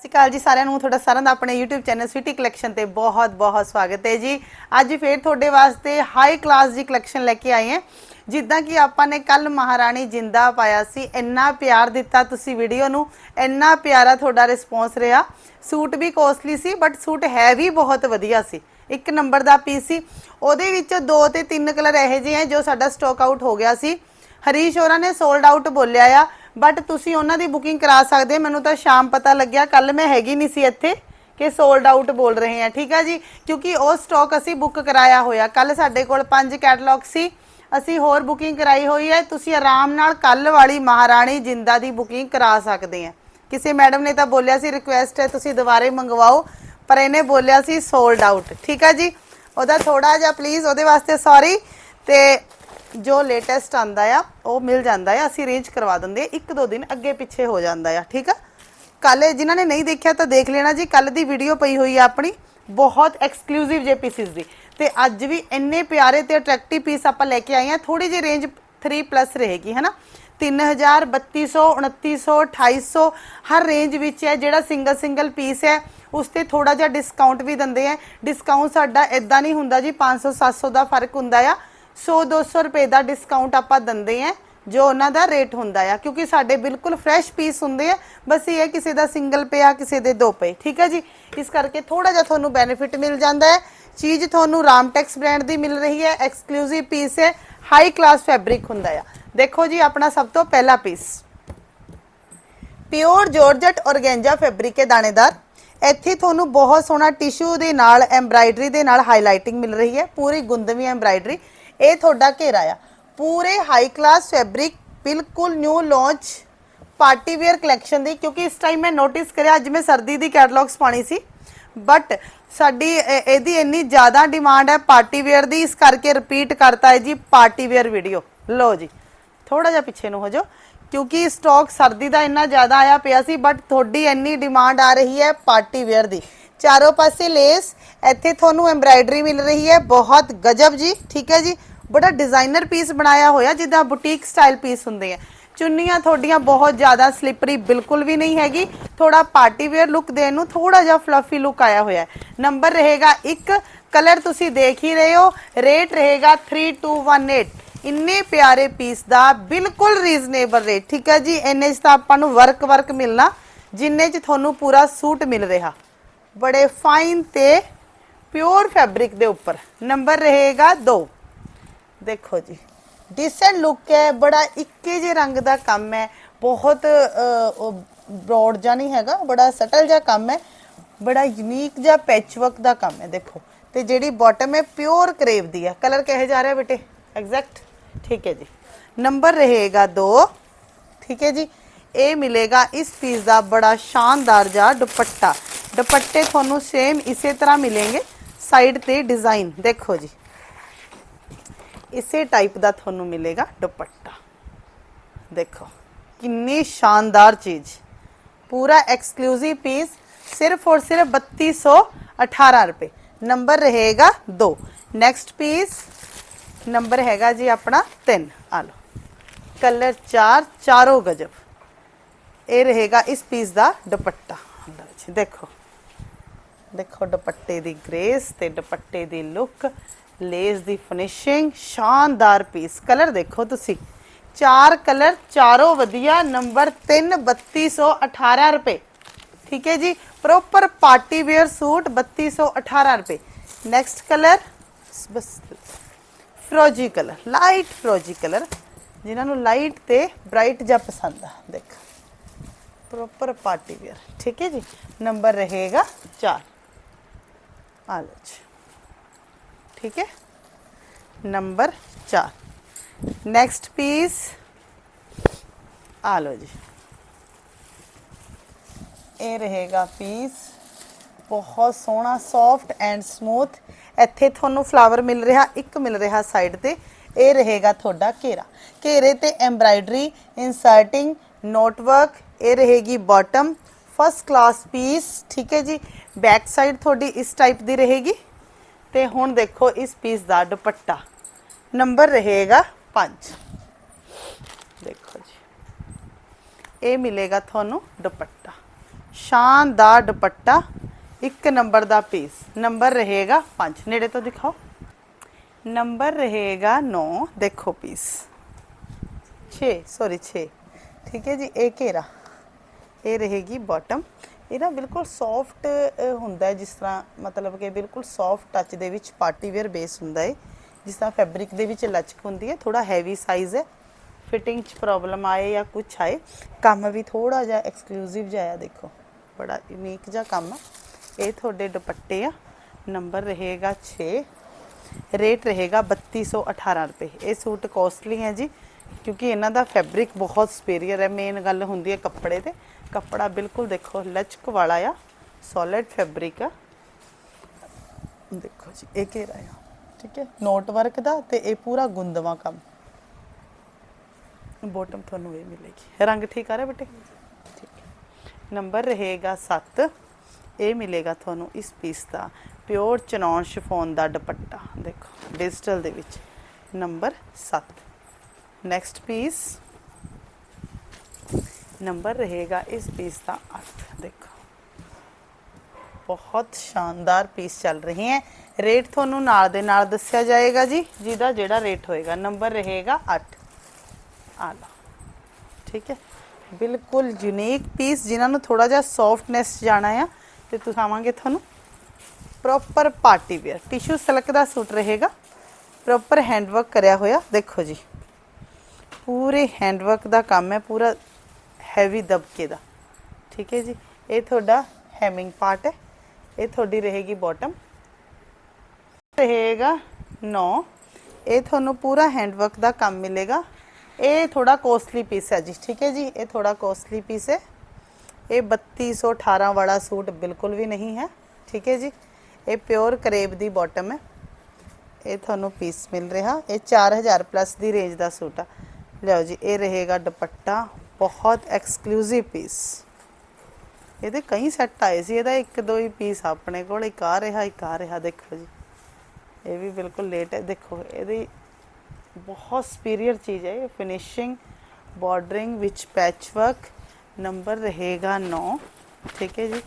ਸਤਿ ਸ਼੍ਰੀ ਅਕਾਲ ਜੀ ਸਾਰਿਆਂ ਨੂੰ, ਤੁਹਾਡਾ ਸਾਰਿਆਂ ਦਾ ਆਪਣੇ YouTube ਚੈਨਲ ਸਿਟੀ ਕਲੈਕਸ਼ਨ ਤੇ ਬਹੁਤ-ਬਹੁਤ ਸਵਾਗਤ ਹੈ ਜੀ। ਅੱਜ ਫੇਰ ਤੁਹਾਡੇ ਵਾਸਤੇ ਹਾਈ ਕਲਾਸ ਦੀ ਕਲੈਕਸ਼ਨ ਲੈ ਕੇ ਆਏ ਹਾਂ। ਜਿੱਦਾਂ ਕਿ ਆਪਾਂ ਨੇ ਕੱਲ ਮਹਾਰਾਣੀ ਜਿੰਦਾ ਪਾਇਆ ਸੀ, ਇੰਨਾ ਪਿਆਰ ਦਿੱਤਾ ਤੁਸੀਂ ਵੀਡੀਓ ਨੂੰ, ਇੰਨਾ ਪਿਆਰਾ ਤੁਹਾਡਾ ਰਿਸਪੌਂਸ ਰਿਹਾ। ਸੂਟ ਵੀ ਕੋਸਟਲੀ ਸੀ ਬਟ ਸੂਟ ਹੈ ਵੀ ਬਹੁਤ ਵਧੀਆ ਸੀ। ਇੱਕ ਨੰਬਰ ਦਾ ਪੀਸ ਸੀ, ਉਹਦੇ ਵਿੱਚ ਦੋ ਤੇ ਤਿੰਨ ਕਲਰ ਇਹੋ ਜਿਹੇ ਹੈ ਜੋ ਸਾਡਾ ਸਟਾਕ ਆਊਟ ਹੋ ਗਿਆ ਸੀ। ਹਰੀਸ਼ ਹੋਰਾਂ ਨੇ ਸੋਲਡ ਆਊਟ ਬੋਲਿਆ ਆ। ਬਟ ਤੁਸੀਂ ਉਹਨਾਂ ਦੀ ਬੁਕਿੰਗ ਕਰਾ ਸਕਦੇ, ਮੈਨੂੰ ਤਾਂ ਸ਼ਾਮ ਪਤਾ ਲੱਗਿਆ ਕੱਲ ਮੈਂ ਹੈਗੀ ਨਹੀਂ ਸੀ ਇੱਥੇ, ਕਿ ਸੋਲਡ ਆਊਟ ਬੋਲ ਰਹੇ ਆ ਠੀਕ ਆ ਜੀ? ਕਿਉਂਕਿ ਉਹ ਸਟਾਕ ਅਸੀਂ ਬੁੱਕ ਕਰਾਇਆ ਹੋਇਆ। ਕੱਲ ਸਾਡੇ ਕੋਲ ਪੰਜ ਕੈਟਲੌਗ ਸੀ। ਅਸੀਂ ਹੋਰ ਬੁਕਿੰਗ ਕਰਾਈ ਹੋਈ ਹੈ। ਤੁਸੀਂ ਆਰਾਮ ਨਾਲ ਕੱਲ ਵਾਲੀ ਮਹਾਰਾਣੀ ਜਿੰਦਾ ਦੀ ਬੁਕਿੰਗ ਕਰਾ ਸਕਦੇ ਆ ਕਿਸੇ ਮੈਡਮ ਨੇ ਤਾਂ ਬੋਲਿਆ ਸੀ ਰਿਕੁਐਸਟ ਹੈ, ਤੁਸੀਂ ਦੁਬਾਰੇ ਮੰਗਵਾਓ, ਪਰ ਇਹਨੇ ਬੋਲਿਆ ਸੀ ਸੋਲਡ ਆਊਟ ਠੀਕ ਆ ਜੀ? ਉਹਦਾ ਥੋੜਾ ਜਿਹਾ ਪਲੀਜ਼ ਉਹਦੇ ਵਾਸਤੇ ਸੌਰੀ ਤੇ ਜੋ ਲੇਟੈਸਟ ਆਂਦਾ ਆ, ਉਹ ਮਿਲ ਜਾਂਦਾ ਆ, ਅਸੀਂ ਅਰੇਂਜ ਕਰਵਾ ਦਿੰਦੇ ਇੱਕ ਦੋ ਦਿਨ ਅੱਗੇ ਪਿੱਛੇ ਹੋ ਜਾਂਦਾ ਆ, ਠੀਕ ਆ? ਕੱਲ ਜਿਨ੍ਹਾਂ ਨੇ ਨਹੀਂ ਦੇਖਿਆ ਤਾਂ ਦੇਖ ਲੈਣਾ ਜੀ ਕੱਲ ਦੀ ਵੀਡੀਓ ਪਈ ਹੋਈ ਆ ਆਪਣੀ, ਬਹੁਤ ਐਕਸਕਲੂਸਿਵ ਜੇ ਪੀਸਿਸ ਦੀ। ਤੇ ਅੱਜ ਵੀ ਇੰਨੇ ਪਿਆਰੇ ਤੇ ਅਟਰੈਕਟਿਵ ਪੀਸ ਆਪਾਂ ਲੈ ਕੇ ਆਏ ਆ ਥੋੜੀ ਜਿਹੀ ਰੇਂਜ 3 ਪਲੱਸ ਰਹੇਗੀ, ਹੈਨਾ? 3000 3200 2900 2800 ਹਰ ਰੇਂਜ ਵਿੱਚ ਹੈ, ਜਿਹੜਾ ਸਿੰਗਲ ਸਿੰਗਲ ਪੀਸ ਹੈ, ਉਸ ਤੇ ਥੋੜਾ ਜਿਹਾ ਡਿਸਕਾਊਂਟ ਵੀ ਦਿੰਦੇ ਆ। ਡਿਸਕਾਊਂਟ ਸਾਡਾ ਇਦਾਂ ਨਹੀਂ ਹੁੰਦਾ ਜੀ 500 700 ਦਾ ਫ਼ਰਕ ਹੁੰਦਾ ਆ। 100 200 ਰੁਪਏ ਦਾ ਡਿਸਕਾਊਂਟ ਆਪਾਂ ਦਿੰਦੇ ਆ ਜੋ ਉਹਨਾਂ ਦਾ ਰੇਟ ਹੁੰਦਾ ਆ, ਕਿਉਂਕਿ ਸਾਡੇ ਬਿਲਕੁਲ ਫਰੈਸ਼ ਪੀਸ ਹੁੰਦੇ ਆ। ਬਸ ਇਹ ਹੈ ਕਿਸੇ ਦਾ ਸਿੰਗਲ ਪਿਆ, ਕਿਸੇ ਦੇ ਦੋ ਪਏ, ਠੀਕ ਹੈ ਜੀ? ਇਸ ਕਰਕੇ ਥੋੜਾ ਜਿਹਾ ਤੁਹਾਨੂੰ ਬੈਨੀਫਿਟ ਮਿਲ ਜਾਂਦਾ ਹੈ। ਚੀਜ਼ ਤੁਹਾਨੂੰ ਰਾਮਟੈਕਸ ਬ੍ਰਾਂਡ ਦੀ ਮਿਲ ਰਹੀ ਹੈ ਐਕਸਕਲੂਸਿਵ ਪੀਸ ਹੈ ਹਾਈ ਕਲਾਸ ਫੈਬਰਿਕ ਹੁੰਦਾ ਆ। ਦੇਖੋ ਜੀ, ਆਪਣਾ ਸਭ ਤੋਂ ਪਹਿਲਾ piece pure georgette organza fabric ਹੈ ਦਾਣੇਦਾਰ। ਇੱਥੇ ਤੁਹਾਨੂੰ ਬਹੁਤ ਸੋਹਣਾ ਟਿਸ਼ੂ ਦੇ ਨਾਲ ਐਮਬ੍ਰਾਇਡਰੀ ਦੇ ਨਾਲ ਹਾਈਲਾਈਟਿੰਗ ਮਿਲ ਰਹੀ ਹੈ, ਪੂਰੀ ਗੁੰਦਵੀਂ ਐਮਬ੍ਰਾਇਡਰੀ ਇਹ ਤੁਹਾਡਾ ਘੇਰਾ ਆ। ਪੂਰੇ ਹਾਈ ਕਲਾਸ ਫੈਬਰਿਕ ਬਿਲਕੁਲ new launch party wear collection ਦੀ, ਕਿਉਂਕਿ ਇਸ ਟਾਈਮ ਮੈਂ ਨੋਟਿਸ ਕਰਿਆ, ਅੱਜ ਮੈਂ ਸਰਦੀ ਦੀ ਕੈਟਲੌਗਸ ਪਾਣੀ ਸੀ। ਬਟ ਸਾਡੀ ਇਹਦੀ ਇੰਨੀ ਜ਼ਿਆਦਾ ਡਿਮਾਂਡ ਹੈ ਪਾਰਟੀ ਵੇਅਰ ਦੀ, ਇਸ ਕਰਕੇ ਰਿਪੀਟ ਕਰਤਾ ਹੈ ਜੀ ਪਾਰਟੀ ਵੇਅਰ ਵੀਡੀਓ ਲਓ ਜੀ ਥੋੜਾ ਜਿਹਾ ਪਿੱਛੇ ਨੂੰ ਹੋ ਜਾਓ, ਕਿਉਂਕਿ ਸਟਾਕ ਸਰਦੀ ਦਾ ਇੰਨਾ ਜ਼ਿਆਦਾ ਆਇਆ ਪਿਆ ਸੀ ਬਟ ਤੁਹਾਡੀ ਇੰਨੀ ਡਿਮਾਂਡ ਆ ਰਹੀ ਹੈ ਪਾਰਟੀ ਵੇਅਰ ਦੀ। ਚਾਰੋਂ ਪਾਸੇ ਲੇਸ ਇੱਥੇ ਤੁਹਾਨੂੰ ਐਮਬ੍ਰਾਇਡਰੀ ਮਿਲ ਰਹੀ ਹੈ। ਬਹੁਤ ਗਜਬ ਜੀ, ਠੀਕ ਹੈ ਜੀ? ਬੜਾ ਡਿਜ਼ਾਈਨਰ ਪੀਸ ਬਣਾਇਆ ਹੋਇਆ, ਜਿੱਦਾਂ ਬੁਟੀਕ ਸਟਾਈਲ ਪੀਸ ਹੁੰਦੇ ਆ। ਚੁੰਨੀਆਂ ਤੁਹਾਡੀਆਂ ਬਹੁਤ ਜ਼ਿਆਦਾ ਸਲਿਪਰੀ ਬਿਲਕੁਲ ਵੀ ਨਹੀਂ ਹੈਗੀ। ਥੋੜਾ ਪਾਰਟੀ ਵੇਅਰ ਲੁੱਕ ਦੇਣ ਨੂੰ ਥੋੜਾ ਜਿਹਾ ਫਲਫੀ ਲੁੱਕ ਆਇਆ ਹੋਇਆ ਨੰਬਰ ਰਹੇਗਾ ਇੱਕ ਕਲਰ ਤੁਸੀਂ ਦੇਖ ਹੀ ਰਹੇ ਹੋ। ਰੇਟ ਰਹੇਗਾ 3218 ਇੰਨੇ ਪਿਆਰੇ ਪੀਸ ਦਾ ਬਿਲਕੁਲ ਰੀਜ਼ਨੇਬਲ ਰੇਟ ਠੀਕ ਹੈ ਜੀ? ਇੰਨੇ 'ਚ ਤਾਂ ਆਪਾਂ ਨੂੰ ਵਰਕ ਵਰਕ ਮਿਲਣਾ, ਜਿੰਨੇ 'ਚ ਤੁਹਾਨੂੰ ਪੂਰਾ ਸੂਟ ਮਿਲ ਰਿਹਾ। ਬੜੇ ਫਾਈਨ ਤੇ ਪਿਓਰ ਫੈਬਰਿਕ ਦੇ ਉੱਪਰ। ਨੰਬਰ ਰਹੇਗਾ 2 ਦੇਖੋ ਜੀ ਡਿਸੈਂਟ ਲੁੱਕ ਹੈ, ਬੜਾ ਇੱਕੇ ਜਿਹੇ ਰੰਗ ਦਾ ਕੰਮ ਹੈ। ਬਹੁਤ ਬ੍ਰੌਡ ਜਿਹਾ ਨਹੀਂ ਹੈਗਾ, ਬੜਾ ਸਟਲ ਜਿਹਾ ਕੰਮ ਹੈ। ਬੜਾ ਯੂਨੀਕ ਜਿਹਾ ਪੈਚਵਰਕ ਦਾ ਕੰਮ ਹੈ, ਦੇਖੋ। ਤੇ ਜਿਹੜੀ ਬਾਟਮ ਹੈ ਪਿਓਰ ਕਰੇਵ ਦੀ ਹੈ। ਕਲਰ ਕਿਹੋ ਜਾ ਰਿਹਾ ਬੇਟੇ? ਐਗਜ਼ੈਕਟ ਠੀਕ ਹੈ ਜੀ। ਨੰਬਰ ਰਹੇਗਾ 2 ਠੀਕ ਹੈ ਜੀ। ਇਹ ਮਿਲੇਗਾ ਇਸ ਪੀਸ ਦਾ ਬੜਾ ਸ਼ਾਨਦਾਰ ਜਿਹਾ ਦੁਪੱਟਾ। ਦੁਪੱਟੇ ਤੁਹਾਨੂੰ ਸੇਮ ਇਸੇ ਤਰ੍ਹਾਂ ਮਿਲेंगे ਸਾਈਡ ਤੇ ਡਿਜ਼ਾਈਨ ਦੇਖੋ ਜੀ। ਇਸੇ ਟਾਈਪ ਦਾ ਤੁਹਾਨੂੰ ਮਿਲੇਗਾ ਦੁਪੱਟਾ। ਦੇਖੋ, ਕਿੰਨੀ ਸ਼ਾਨਦਾਰ ਚੀਜ਼। ਪੂਰਾ ਐਕਸਕਲੂਸਿਵ ਪੀਸ ਸਿਰਫ ਔਰ ਸਿਰਫ 3218 ਰੁਪਏ। ਨੰਬਰ ਰਹੇਗਾ 2 ਨੈਕਸਟ ਪੀਸ ਨੰਬਰ ਹੈਗਾ ਜੀ ਆਪਣਾ 3 ਆ ਲਓ। ਕਲਰ 4 ਚਾਰੋਂ ਗਜਬ। ਇਹ ਰਹੇਗਾ ਇਸ ਪੀਸ ਦਾ ਦੁਪੱਟਾ। ਜੀ ਦੇਖੋ। ਦੇਖੋ ਦੁਪੱਟੇ ਦੀ ਗ੍ਰੇਸ ਤੇ ਦੁਪੱਟੇ ਦੀ ਲੁੱਕ, ਲੇਸ ਦੀ ਫਿਨਿਸ਼ਿੰਗ, ਸ਼ਾਨਦਾਰ ਪੀਸ। ਕਲਰ ਦੇਖੋ ਤੁਸੀਂ। ਚਾਰ ਕਲਰ, ਚਾਰੋਂ ਵਧੀਆ। ਨੰਬਰ 3 3218 ਰੁਪਏ। ਠੀਕ ਹੈ ਜੀ? ਪ੍ਰੋਪਰ ਪਾਰਟੀ ਵੇਅਰ ਸੂਟ 3218 ਰੁਪਏ। ਨੈਕਸਟ ਕਲਰ ਬਸ, ਫਰੋਜੀ ਕਲਰ। ਲਾਈਟ ਫਰੋਜੀ ਕਲਰ। ਜਿਨ੍ਹਾਂ ਨੂੰ ਲਾਈਟ ਤੇ ਬ੍ਰਾਈਟ ਜਾਂ ਪਸੰਦ ਆ। ਦੇਖ। ਪ੍ਰੋਪਰ ਪਾਰਟੀ ਵੇਅਰ ਠੀਕ ਹੈ ਜੀ ਨੰਬਰ ਰਹੇਗਾ 4 ਆ ਲਓ ਜੀ ਠੀਕ ਹੈ ਨੰਬਰ 4 ਨੈਕਸਟ ਪੀਸ ਆ ਲਓ ਜੀ ਇਹ ਰਹੇਗਾ ਪੀਸ ਬਹੁਤ ਸੋਹਣਾ ਸੌਫਟ ਐਂਡ ਸਮੂਥ ਇੱਥੇ ਤੁਹਾਨੂੰ ਫਲਾਵਰ ਮਿਲ ਰਿਹਾ, ਇੱਕ ਮਿਲ ਰਿਹਾ ਸਾਈਡ ਤੇ। ਇਹ ਰਹੇਗਾ ਤੁਹਾਡਾ ਘੇਰਾ। ਘੇਰੇ ਤੇ ਐਮਬ੍ਰਾਇਡਰੀ ਇਨਸਰਟਿੰਗ ਨੋਟਵਰਕ, ਇਹ ਰਹੇਗੀ ਬਾਟਮ ਫਸਟ ਕਲਾਸ ਪੀਸ ਠੀਕ ਹੈ ਜੀ? ਬੈਕ ਸਾਈਡ ਤੁਹਾਡੀ ਇਸ ਟਾਈਪ ਦੀ ਰਹੇਗੀ। ਤੇ ਹੁਣ ਦੇਖੋ ਇਸ ਪੀਸ ਦਾ ਦੁਪੱਟਾ। ਨੰਬਰ ਰਹੇਗਾ 5 ਦੇਖੋ ਜੀ। ਇਹ ਮਿਲੇਗਾ ਤੁਹਾਨੂੰ ਦੁਪੱਟਾ। ਸ਼ਾਨਦਾਰ ਦੁਪੱਟਾ, ਇੱਕ ਨੰਬਰ ਦਾ ਪੀਸ ਨੰਬਰ ਰਹੇਗਾ 5 ਨੇੜੇ ਤੋਂ ਦਿਖਾਓ। ਨੰਬਰ ਰਹੇਗਾ 9 ਦੇਖੋ ਪੀਸ 6 ਸੌਰੀ 6 ਠੀਕ ਹੈ ਜੀ, ਇਹ ਘੇਰਾ। ਇਹ ਰਹੇਗੀ ਬਾਟਮ ਇਹ ਨਾ ਬਿਲਕੁਲ ਸੌਫਟ ਹੁੰਦਾ ਜਿਸ ਤਰ੍ਹਾਂ ਮਤਲਬ ਕਿ ਬਿਲਕੁਲ ਸੌਫਟ ਟੱਚ ਦੇ ਵਿੱਚ ਪਾਰਟੀ ਵੇਅਰ ਬੇਸ ਹੁੰਦਾ ਹੈ। ਜਿਸ ਤਰ੍ਹਾਂ ਫੈਬਰਿਕ ਦੇ ਵਿੱਚ ਲਚਕ ਹੁੰਦੀ ਹੈ ਥੋੜਾ ਹੈਵੀ ਸਾਈਜ਼ ਹੈ। ਫਿਟਿੰਗ 'ਚ ਪ੍ਰੋਬਲਮ ਆਏ ਜਾਂ ਕੁਝ ਆਏ, ਕੰਮ ਵੀ ਥੋੜਾ ਜਿਹਾ ਐਕਸਕਲੂਸਿਵ ਜਿਹਾ ਆ, ਦੇਖੋ। ਬੜਾ ਯੂਨੀਕ ਜਿਹਾ ਕੰਮ ਇਹ ਤੁਹਾਡੇ ਦੁਪੱਟੇ ਆ। ਨੰਬਰ ਰਹੇਗਾ 6 ਰੇਟ ਰਹੇਗਾ 3218 ਰੁਪਏ। ਇਹ ਸੂਟ ਕੋਸਟਲੀ ਹੈ ਜੀ। ਕਿਉਂਕਿ ਇਹਨਾਂ ਦਾ ਫੈਬਰਿਕ ਬਹੁਤ ਸੁਪੀਰੀਅਰ ਹੈ। ਮੇਨ ਗੱਲ ਹੁੰਦੀ ਹੈ ਕੱਪੜੇ ਤੇ। ਕੱਪੜਾ ਬਿਲਕੁਲ ਦੇਖੋ, ਲਚਕ ਵਾਲਾ ਆ ਸੋਲਿਡ ਫੈਬਰਿਕ ਆ। ਦੇਖੋ ਜੀ, ਇਹ ਘੇਰਾ ਆ। ਠੀਕ ਹੈ ਨੋਟ ਵਰਕ ਦਾ ਤੇ ਇਹ ਪੂਰਾ ਗੁੰਦਵਾ ਕੰਮ। ਬੋਟਮ ਤੁਹਾਨੂੰ ਇਹ ਮਿਲੇਗੀ। ਰੰਗ ਠੀਕ ਆ ਰਿਹਾ ਬੇਟੇ? ਠੀਕ ਹੈ। ਨੰਬਰ ਰਹੇਗਾ 7 ਇਹ ਮਿਲੇਗਾ ਤੁਹਾਨੂੰ ਇਸ ਪੀਸ ਦਾ। ਪਿਓਰ ਚਨੌਨ ਸ਼ਿਫੋਨ ਦਾ ਦੁਪੱਟਾ। ਦੇਖੋ ਡਿਜੀਟਲ ਦੇ ਵਿੱਚ। ਨੰਬਰ 7 ਨੈਕਸਟ ਪੀਸ ਨੰਬਰ ਰਹੇਗਾ ਇਸ ਪੀਸ ਦਾ 8 ਦੇਖੋ। ਬਹੁਤ ਸ਼ਾਨਦਾਰ ਪੀਸ ਚੱਲ ਰਹੇ ਹੈ। ਰੇਟ ਤੁਹਾਨੂੰ ਨਾਲ ਦੇ ਨਾਲ ਦੱਸਿਆ ਜਾਏਗਾ ਜੀ, ਜਿਹਦਾ ਜਿਹੜਾ ਰੇਟ ਹੋਏਗਾ। ਨੰਬਰ ਰਹੇਗਾ 8 ਆਲਾ ਠੀਕ ਹੈ। ਬਿਲਕੁਲ ਯੂਨੀਕ ਪੀਸ ਜਿਨ੍ਹਾਂ ਨੂੰ ਥੋੜਾ ਜਿਹਾ ਸੌਫਟਨੈਸ ਜਾਣਾ ਆ, ਤੇ ਦਿਖਾਵਾਂਗੇ ਤੁਹਾਨੂੰ। Proper party wear tissue silk ਦਾ ਸੂਟ ਰਹੇਗਾ। ਪ੍ਰੋਪਰ ਹੈਂਡਵਰਕ ਕਰਿਆ ਹੋਇਆ। ਦੇਖੋ ਜੀ। ਪੂਰੇ ਹੈਂਡਵਰਕ ਦਾ ਕੰਮ ਹੈ, ਪੂਰਾ ਹੈਵੀ ਦਬਕੇ ਦਾ। ਠੀਕ ਹੈ ਜੀ? ਇਹ ਤੁਹਾਡਾ ਹੈਮਿੰਗ ਪਾਰਟ ਹੈ। ਇਹ ਤੁਹਾਡੀ ਰਹੇਗੀ ਬਾਟਮ ਰਹੇਗਾ 9 ਇਹ ਤੁਹਾਨੂੰ ਪੂਰਾ ਹੈਂਡਵਰਕ ਦਾ ਕੰਮ ਮਿਲੇਗਾ। ਇਹ ਥੋੜਾ ਕੋਸਟਲੀ ਪੀਸ ਹੈ ਜੀ। ਠੀਕ ਹੈ ਜੀ? ਇਹ ਥੋੜਾ ਕੋਸਟਲੀ ਪੀਸ ਹੈ। ਇਹ 3218 ਵਾਲਾ ਸੂਟ ਬਿਲਕੁਲ ਵੀ ਨਹੀਂ ਹੈ। ਠੀਕ ਹੈ ਜੀ? ਇਹ ਪਿਓਰ ਕਰੇਬ ਦੀ ਬਾਟਮ ਹੈ। ਇਹ ਤੁਹਾਨੂੰ ਪੀਸ ਮਿਲ ਰਿਹਾ। ਇਹ 4000 ਪਲੱਸ ਦੀ ਰੇਂਜ ਦਾ ਸੂਟ ਆ। ਲਓ ਜੀ, ਇਹ ਰਹੇਗਾ ਦੁਪੱਟਾ, ਬਹੁਤ ਐਕਸਕਲੂਸਿਵ ਪੀਸ ਇਹਦੇ ਕਈ ਸੈੱਟ ਆਏ ਸੀ, ਇਹਦਾ ਇੱਕ ਦੋ ਹੀ ਪੀਸ ਆਪਣੇ ਕੋਲ, ਇੱਕ ਆ ਰਿਹਾ, ਇੱਕ ਆ ਰਿਹਾ, ਦੇਖੋ ਜੀ। ਇਹ ਵੀ ਬਿਲਕੁਲ ਲੇਟ ਹੈ, ਦੇਖੋ, ਇਹਦੀ ਬਹੁਤ ਸੁਪੀਰੀਅਰ ਚੀਜ਼ ਹੈ, ਇਹ ਫਿਨਿਸ਼ਿੰਗ ਬਾਰਡਰਿੰਗ ਵਿੱਚ ਪੈਚ ਵਰਕ ਨੰਬਰ ਰਹੇਗਾ 9 ਠੀਕ ਹੈ ਜੀ।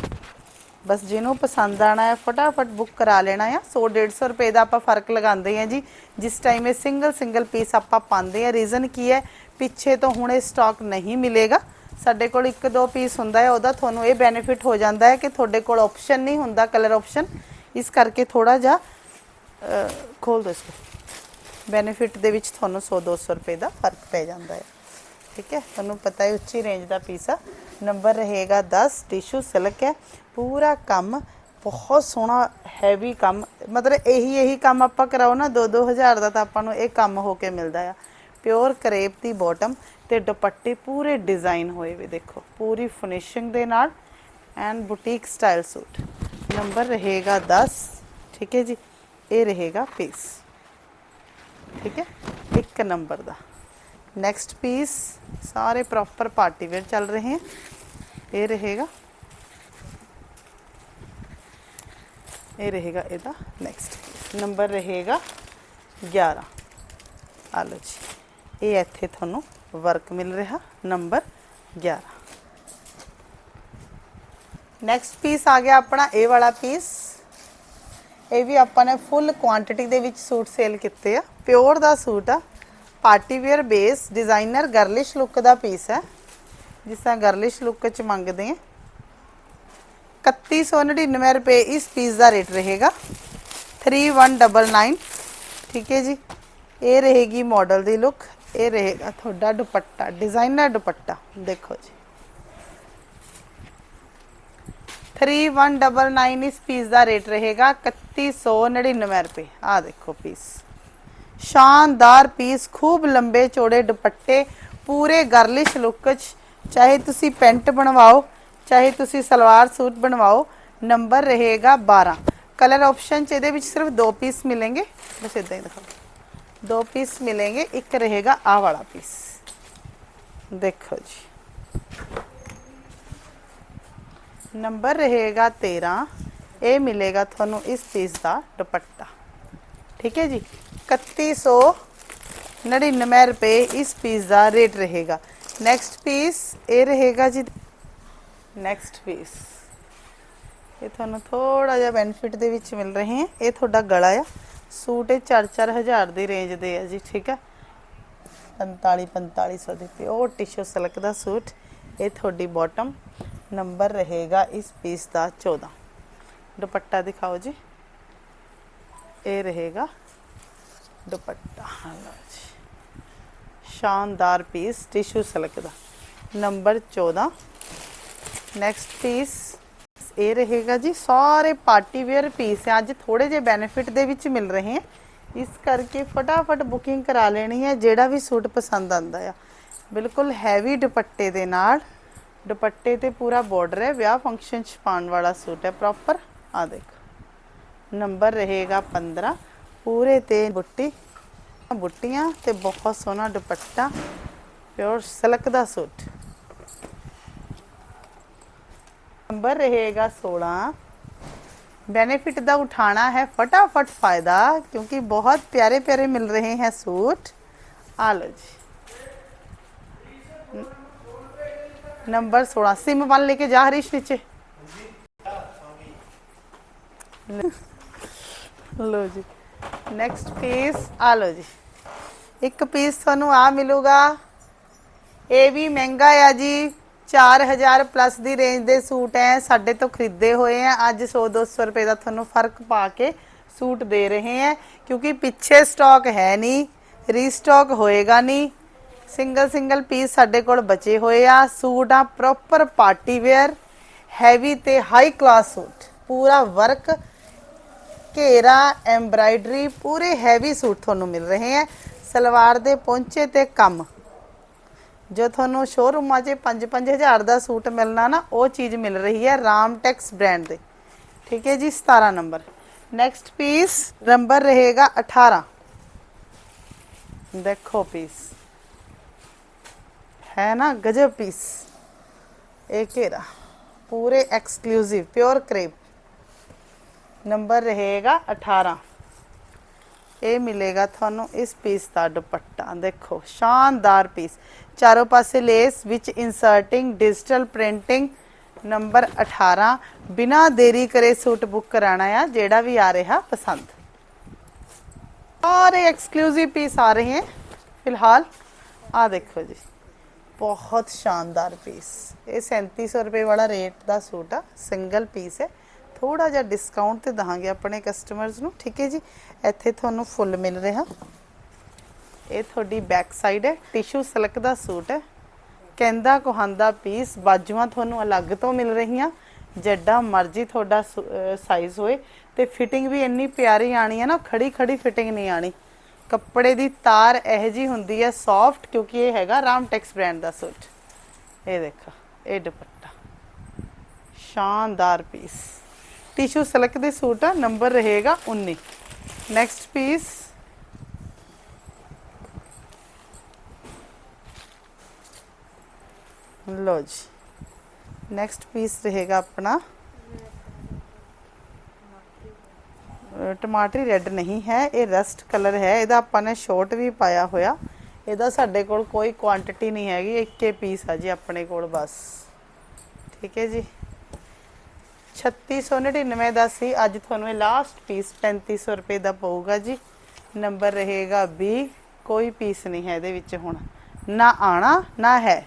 ਬਸ ਜਿਹਨੂੰ ਪਸੰਦ ਆਣਾ ਹੈ ਫਟਾਫਟ ਬੁੱਕ ਕਰਾ ਲੈਣਾ ਆ। 100 150 ਰੁਪਏ ਦਾ ਆਪਾਂ ਫ਼ਰਕ ਲਗਾਉਂਦੇ ਆ ਜੀ। ਜਿਸ ਟਾਈਮ ਇਹ ਸਿੰਗਲ ਸਿੰਗਲ ਪੀਸ ਆਪਾਂ ਪਾਉਂਦੇ ਆ ਰੀਜ਼ਨ ਕੀ ਹੈ? ਪਿੱਛੇ ਤੋਂ ਹੁਣ ਇਹ ਸਟਾਕ ਨਹੀਂ ਮਿਲੇਗਾ। ਸਾਡੇ ਕੋਲ ਇੱਕ ਦੋ ਪੀਸ ਹੁੰਦਾ ਹੈ ਉਹਦਾ ਤੁਹਾਨੂੰ ਇਹ ਬੈਨੀਫਿਟ ਹੋ ਜਾਂਦਾ ਹੈ ਕਿ ਤੁਹਾਡੇ ਕੋਲ ਆਪਸ਼ਨ ਨਹੀਂ ਹੁੰਦਾ ਕਲਰ ਆਪਸ਼ਨ ਇਸ ਕਰਕੇ ਥੋੜਾ ਜਿਹਾ ਅਹ, ਖੋਲ ਦੋ ਇਸਕੋ ਬੈਨੀਫਿਟ ਦੇ ਵਿੱਚ ਤੁਹਾਨੂੰ 100 200 ਰੁਪਏ ਦਾ ਫ਼ਰਕ ਪੈ ਜਾਂਦਾ ਹੈ। ਠੀਕ ਹੈ? ਤੁਹਾਨੂੰ ਪਤਾ ਹੈ ਉੱਚੀ ਰੇਂਜ ਦਾ ਪੀਸ ਆ ਨੰਬਰ ਰਹੇਗਾ 10 ਟਿਸ਼ੂ ਸਿਲਕ ਹੈ। ਪੂਰਾ ਕੰਮ, ਬਹੁਤ ਸੋਹਣਾ ਹੈਵੀ ਕੰਮ। ਮਤਲਬ ਇਹੀ ਇਹੀ ਕੰਮ ਆਪਾਂ ਕਰਾਓ ਨਾ 2 2000 ਦਾ ਤਾਂ ਆਪਾਂ ਨੂੰ ਇਹ ਕੰਮ ਹੋ ਕੇ ਮਿਲਦਾ ਆ। ਪਿਓਰ ਕਰੇਪ ਦੀ ਬਾਟਮ ਤੇ ਦੁਪੱਟੇ ਪੂਰੇ ਡਿਜ਼ਾਈਨ ਹੋਏ ਵੀ ਦੇਖੋ। ਪੂਰੀ ਫਿਨਿਸ਼ਿੰਗ ਦੇ ਨਾਲ and boutique style suit number ਰਹੇਗਾ 10 ਠੀਕ ਹੈ ਜੀ? ਇਹ ਰਹੇਗਾ ਪੀਸ ਠੀਕ ਹੈ? ਇੱਕ ਨੰਬਰ ਦਾ। नेक्स्ट पीस सारे प्रॉपर पार्टी वेयर चल रहे हैं। ये रहेगा। ये रहेगा एदा नेक्स्ट नंबर रहेगा ग्यारह। आलो जी। ये इतने थोनों वर्क मिल रहा नंबर ग्यारह। नैक्सट पीस आ गया अपना ए वाला पीस ये भी अपने फुल क्वानटिटी के सूट सेल किए प्योर का सूट आ। Party wear base designer girlish look ਦਾ ਪੀਸ ਹੈ ਜਿਸ ਤਰ੍ਹਾਂ ਗਰਲਿਸ਼ ਲੁੱਕ ਚ ਮੰਗਦੇ ਆ 3199 ਰੁਪਏ ਇਸ ਪੀਸ ਦਾ ਰੇਟ ਰਹੇਗਾ 3199 ਠੀਕ ਹੈ ਜੀ ਇਹ ਰਹੇਗੀ ਮਾਡਲ ਦੀ ਲੁੱਕ ਇਹ ਰਹੇਗਾ ਤੁਹਾਡਾ ਦੁਪੱਟਾ ਡਿਜ਼ਾਈਨਰ ਦੁਪੱਟਾ ਦੇਖੋ ਜੀ 3199 ਇਸ ਪੀਸ ਦਾ ਰੇਟ ਰਹੇਗਾ 3199 ਰੁਪਏ ਆ ਦੇਖੋ ਪੀਸ ਸ਼ਾਨਦਾਰ ਪੀਸ, ਖੂਬ ਲੰਬੇ ਚੌੜੇ ਦੁਪੱਟੇ, ਪੂਰੇ ਗਰਲਿਸ਼ ਲੁੱਕ ਚ। ਚਾਹੇ ਤੁਸੀਂ ਪੈਂਟ ਬਣਵਾਓ, ਚਾਹੇ ਤੁਸੀਂ ਸਲਵਾਰ ਸੂਟ ਬਣਵਾਓ, ਨੰਬਰ ਰਹੇਗਾ 12 ਕਲਰ ਆਪਸ਼ਨ ਚ ਇਹਦੇ ਵਿੱਚ ਸਿਰਫ ਦੋ ਪੀਸ ਮਿਲेंगे ਬਸ ਇਦਾਂ ਹੀ ਦਿਖਾਓ। ਦੋ ਪੀਸ ਮਿਲेंगे ਇੱਕ ਰਹੇਗਾ ਆ ਵਾਲਾ ਪੀਸ। ਦੇਖੋ ਜੀ। ਨੰਬਰ ਰਹੇਗਾ 13 ਇਹ ਮਿਲੇਗਾ ਤੁਹਾਨੂੰ ਇਸ ਪੀਸ ਦਾ ਦੁਪੱਟਾ। ਠੀਕ ਹੈ ਜੀ? 3199 ਰੁਪਏ ਇਸ ਪੀਸ ਦਾ ਰੇਟ ਰਹੇਗਾ। ਨੈਕਸਟ ਪੀਸ ਇਹ ਰਹੇਗਾ ਜੀ। ਨੈਕਸਟ ਪੀਸ ਇਹ ਤੁਹਾਨੂੰ ਥੋੜਾ ਜਿਹਾ ਬੈਨੀਫਿਟ ਦੇ ਵਿੱਚ ਮਿਲ ਰਹੇ ਹੈ। ਇਹ ਤੁਹਾਡਾ ਗਲਾ ਆ। ਸੂਟ ਇਹ 4-4 ਹਜ਼ਾਰ ਦੀ ਰੇਂਜ ਦੇ ਆ ਜੀ, ਠੀਕ ਹੈ? 45 4500 ਦੇ ਪਿਓਰ ਟਿਸ਼ੂ ਸਿਲਕ ਦਾ ਸੂਟ। ਇਹ ਤੁਹਾਡੀ ਬਾਟਮ ਨੰਬਰ ਰਹੇਗਾ ਇਸ ਪੀਸ ਦਾ 14 ਦੁਪੱਟਾ ਦਿਖਾਓ ਜੀ। ਇਹ ਰਹੇਗਾ ਦੁਪੱਟਾ। ਲਓ ਜੀ। ਸ਼ਾਨਦਾਰ ਪੀਸ ਟਿਸ਼ੂ ਸਿਲਕ ਦਾ। ਨੰਬਰ 14 ਨੈਕਸਟ ਪੀਸ ਇਹ ਰਹੇਗਾ ਜੀ। ਸਾਰੇ ਪਾਰਟੀ ਵੇਅਰ ਪੀਸ ਹੈ ਅੱਜ ਥੋੜੇ ਜਿਹੇ ਬੈਨੀਫਿਟ ਦੇ ਵਿੱਚ ਮਿਲ ਰਹੇ ਹੈ ਇਸ ਕਰਕੇ ਫਟਾਫਟ ਬੁਕਿੰਗ ਕਰਾ ਲੈਣੀ ਹੈ। ਜਿਹੜਾ ਵੀ ਸੂਟ ਪਸੰਦ ਆਂਦਾ ਆ। ਬਿਲਕੁਲ ਹੈਵੀ ਦੁਪੱਟੇ ਦੇ ਨਾਲ। ਦੁਪੱਟੇ ਤੇ ਪੂਰਾ ਬਾਰਡਰ ਹੈ। ਵਿਆਹ ਫੰਕਸ਼ਨ ਚ ਪਾਉਣ ਵਾਲਾ ਸੂਟ ਹੈ। ਪ੍ਰੋਪਰ ਆ ਦੇਖੋ। ਨੰਬਰ ਰਹੇਗਾ 15 ਪੂਰੇ ਤੇ ਬੁੱਟੀ ਬੁੱਟੀਆਂ ਤੇ ਬਹੁਤ ਸੋਹਣਾ ਦੁਪੱਟਾ ਪਿਓਰ ਸਿਲਕ ਦਾ ਸੂਟ ਨੰਬਰ ਰਹੇਗਾ 16 बेनिफिट ਦਾ ਉਠਾਣਾ ਹੈ फटाफट फायदा क्योंकि बहुत प्यारे प्यारे मिल रहे हैं सूट आ लो जी न- नंबर 16 सिम वन लेके जा हरीश नीचे ਲੋ ਜੀ। ਨੈਕਸਟ ਪੀਸ ਆ ਲੋ ਜੀ। ਇੱਕ ਪੀਸ ਤੁਹਾਨੂੰ ਆ ਮਿਲੂਗਾ। ਇਹ ਵੀ ਮਹਿੰਗਾ ਆ ਜੀ। 4000 ਪਲੱਸ ਦੀ ਰੇਂਜ ਦੇ ਸੂਟ ਐ। ਸਾਡੇ ਤੋਂ ਖਰੀਦੇ ਹੋਏ ਆ ਅੱਜ 100 200 ਰੁਪਏ ਦਾ ਤੁਹਾਨੂੰ ਫ਼ਰਕ ਪਾ ਕੇ ਸੂਟ ਦੇ ਰਹੇ ਆ ਕਿਉਂਕਿ ਪਿੱਛੇ ਸਟਾਕ ਹੈ ਨਹੀਂ। ਰੀਸਟਾਕ ਹੋਏਗਾ ਨਹੀਂ। ਸਿੰਗਲ ਸਿੰਗਲ ਪੀਸ ਸਾਡੇ ਕੋਲ ਬਚੇ ਹੋਏ ਆ। ਸੂਟ ਆ ਪ੍ਰੋਪਰ ਪਾਰਟੀ ਵੇਅਰ ਹੈਵੀ ਤੇ ਹਾਈ ਕਲਾਸ ਸੂਟ। ਪੂਰਾ ਵਰਕ ਘੇਰਾ, ਐਮਬਰਾਇਡਰੀ, ਪੂਰੇ ਹੈਵੀ ਸੂਟ ਤੁਹਾਨੂੰ ਮਿਲ ਰਹੇ ਹੈ। ਸਲਵਾਰ ਦੇ ਪਹੁੰਚੇ ਤੇ ਕੰਮ। ਜੋ ਤੁਹਾਨੂੰ ਸ਼ੋਰੂਮਾਂ 'ਚ 5-5000 ਦਾ ਸੂਟ ਮਿਲਣਾ ਨਾ, ਉਹ ਚੀਜ਼ ਮਿਲ ਰਹੀ ਹੈ ਰਾਮਟੈਕਸ ਬ੍ਰਾਂਡ ਦੇ। ਠੀਕ ਹੈ ਜੀ 17 ਨੰਬਰ। ਨੈਕਸਟ ਪੀਸ ਨੰਬਰ ਰਹੇਗਾ 18 ਦੇਖੋ ਪੀਸ ਹੈ ਨਾ, ਗਜਬ ਪੀਸ ਇਹ ਘੇਰਾ। ਪੂਰੇ ਐਕਸਕਲੂਸਿਵ ਪਿਓਰ ਕ੍ਰੇਪ ਨੰਬਰ ਰਹੇਗਾ 18 ਇਹ ਮਿਲੇਗਾ ਤੁਹਾਨੂੰ ਇਸ ਪੀਸ ਦਾ ਦੁਪੱਟਾ। ਦੇਖੋ, ਸ਼ਾਨਦਾਰ ਪੀਸ ਚਾਰੋਂ ਪਾਸੇ ਲੇਸ ਵਿੱਚ ਇਨਸਰਟਿੰਗ ਡਿਜੀਟਲ ਪ੍ਰਿੰਟਿੰਗ ਨੰਬਰ 18 ਬਿਨਾ ਦੇਰੀ ਕਰੇ ਸੂਟ ਬੁੱਕ ਕਰਾਣਾ ਆ, ਜਿਹੜਾ ਵੀ ਆ ਰਿਹਾ ਪਸੰਦ। ਸਾਰੇ ਐਕਸਕਲੂਸਿਵ ਪੀਸ ਆ ਰਹੇ हैं ਫਿਲਹਾਲ। ਆ ਦੇਖੋ ਜੀ, ਬਹੁਤ ਸ਼ਾਨਦਾਰ ਪੀਸ ਇਹ 3700 ਰੁਪਏ ਵਾਲਾ ਰੇਟ ਦਾ ਸੂਟ ਆ ਸਿੰਗਲ ਪੀਸ ਹੈ। ਥੋੜਾ ਜਿਹਾ ਡਿਸਕਾਊਂਟ ਤੇ ਦਹਾਂਗੇ ਆਪਣੇ ਕਸਟਮਰਸ ਨੂੰ, ਠੀਕ ਹੈ ਜੀ? ਇੱਥੇ ਤੁਹਾਨੂੰ ਫੁੱਲ ਮਿਲ ਰਿਹਾ। ਇਹ ਤੁਹਾਡੀ ਬੈਕ ਸਾਈਡ ਹੈ ਟਿਸ਼ੂ ਸਿਲਕ ਦਾ ਸੂਟ ਹੈ। ਕਹਿੰਦਾ, ਕੋਹੰਦਾ ਪੀਸ ਬਾਜੂਆਂ ਤੁਹਾਨੂੰ ਅਲੱਗ ਤੋਂ ਮਿਲ ਰਹੀਆਂ। ਜੱਡਾ ਮਰਜ਼ੀ ਤੁਹਾਡਾ ਸਾਈਜ਼ ਹੋਏ। ਤੇ ਫਿਟਿੰਗ ਵੀ ਇੰਨੀ ਪਿਆਰੀ ਆਣੀ ਹੈ ਨਾ ਖੜੀ ਖੜੀ ਫਿਟਿੰਗ ਨਹੀਂ ਆਣੀ ਕੱਪੜੇ ਦੀ ਤਾਰ ਇਹ ਜੀ ਹੁੰਦੀ ਹੈ ਸੌਫਟ ਕਿਉਂਕਿ ਇਹ ਹੈਗਾ ਰਾਮਟੈਕਸ ਬ੍ਰਾਂਡ ਦਾ ਸੂਟ। ਇਹ ਦੇਖੋ, ਇਹ ਦੁਪੱਟਾ। ਸ਼ਾਨਦਾਰ ਪੀਸ ਟਿਸ਼ੂ ਸਿਲਕ ਦੇ ਸੂਟ ਆ ਨੰਬਰ ਰਹੇਗਾ 19 ਨੈਕਸਟ ਪੀਸ ਲੋ ਜੀ। ਨੈਕਸਟ ਪੀਸ ਰਹੇਗਾ ਆਪਣਾ। ਟਮਾਟਰੀ ਰੈੱਡ ਨਹੀਂ ਹੈ, ਇਹ ਰਸਟ ਕਲਰ ਹੈ। ਇਹਦਾ ਆਪਾਂ ਨੇ ਸ਼ੋਰਟ ਵੀ ਪਾਇਆ ਹੋਇਆ। ਇਹਦਾ ਸਾਡੇ ਕੋਲ ਕੋਈ ਕੁਆਂਟੀਟੀ ਨਹੀਂ ਹੈਗੀ, ਇੱਕੇ ਪੀਸ ਆ ਜੀ ਆਪਣੇ ਕੋਲ ਬਸ। ਠੀਕ ਹੈ ਜੀ। 3699 ਦਾ ਸੀ। ਅੱਜ ਤੁਹਾਨੂੰ ਇਹ ਲਾਸਟ ਪੀਸ 3500 ਰੁਪਏ ਦਾ ਪਊਗਾ ਜੀ। ਨੰਬਰ ਰਹੇਗਾ B ਕੋਈ ਪੀਸ ਨਹੀਂ ਹੈ ਇਹਦੇ ਵਿੱਚ ਹੁਣ। ਨਾ ਆਣਾ ਨਾ ਹੈ।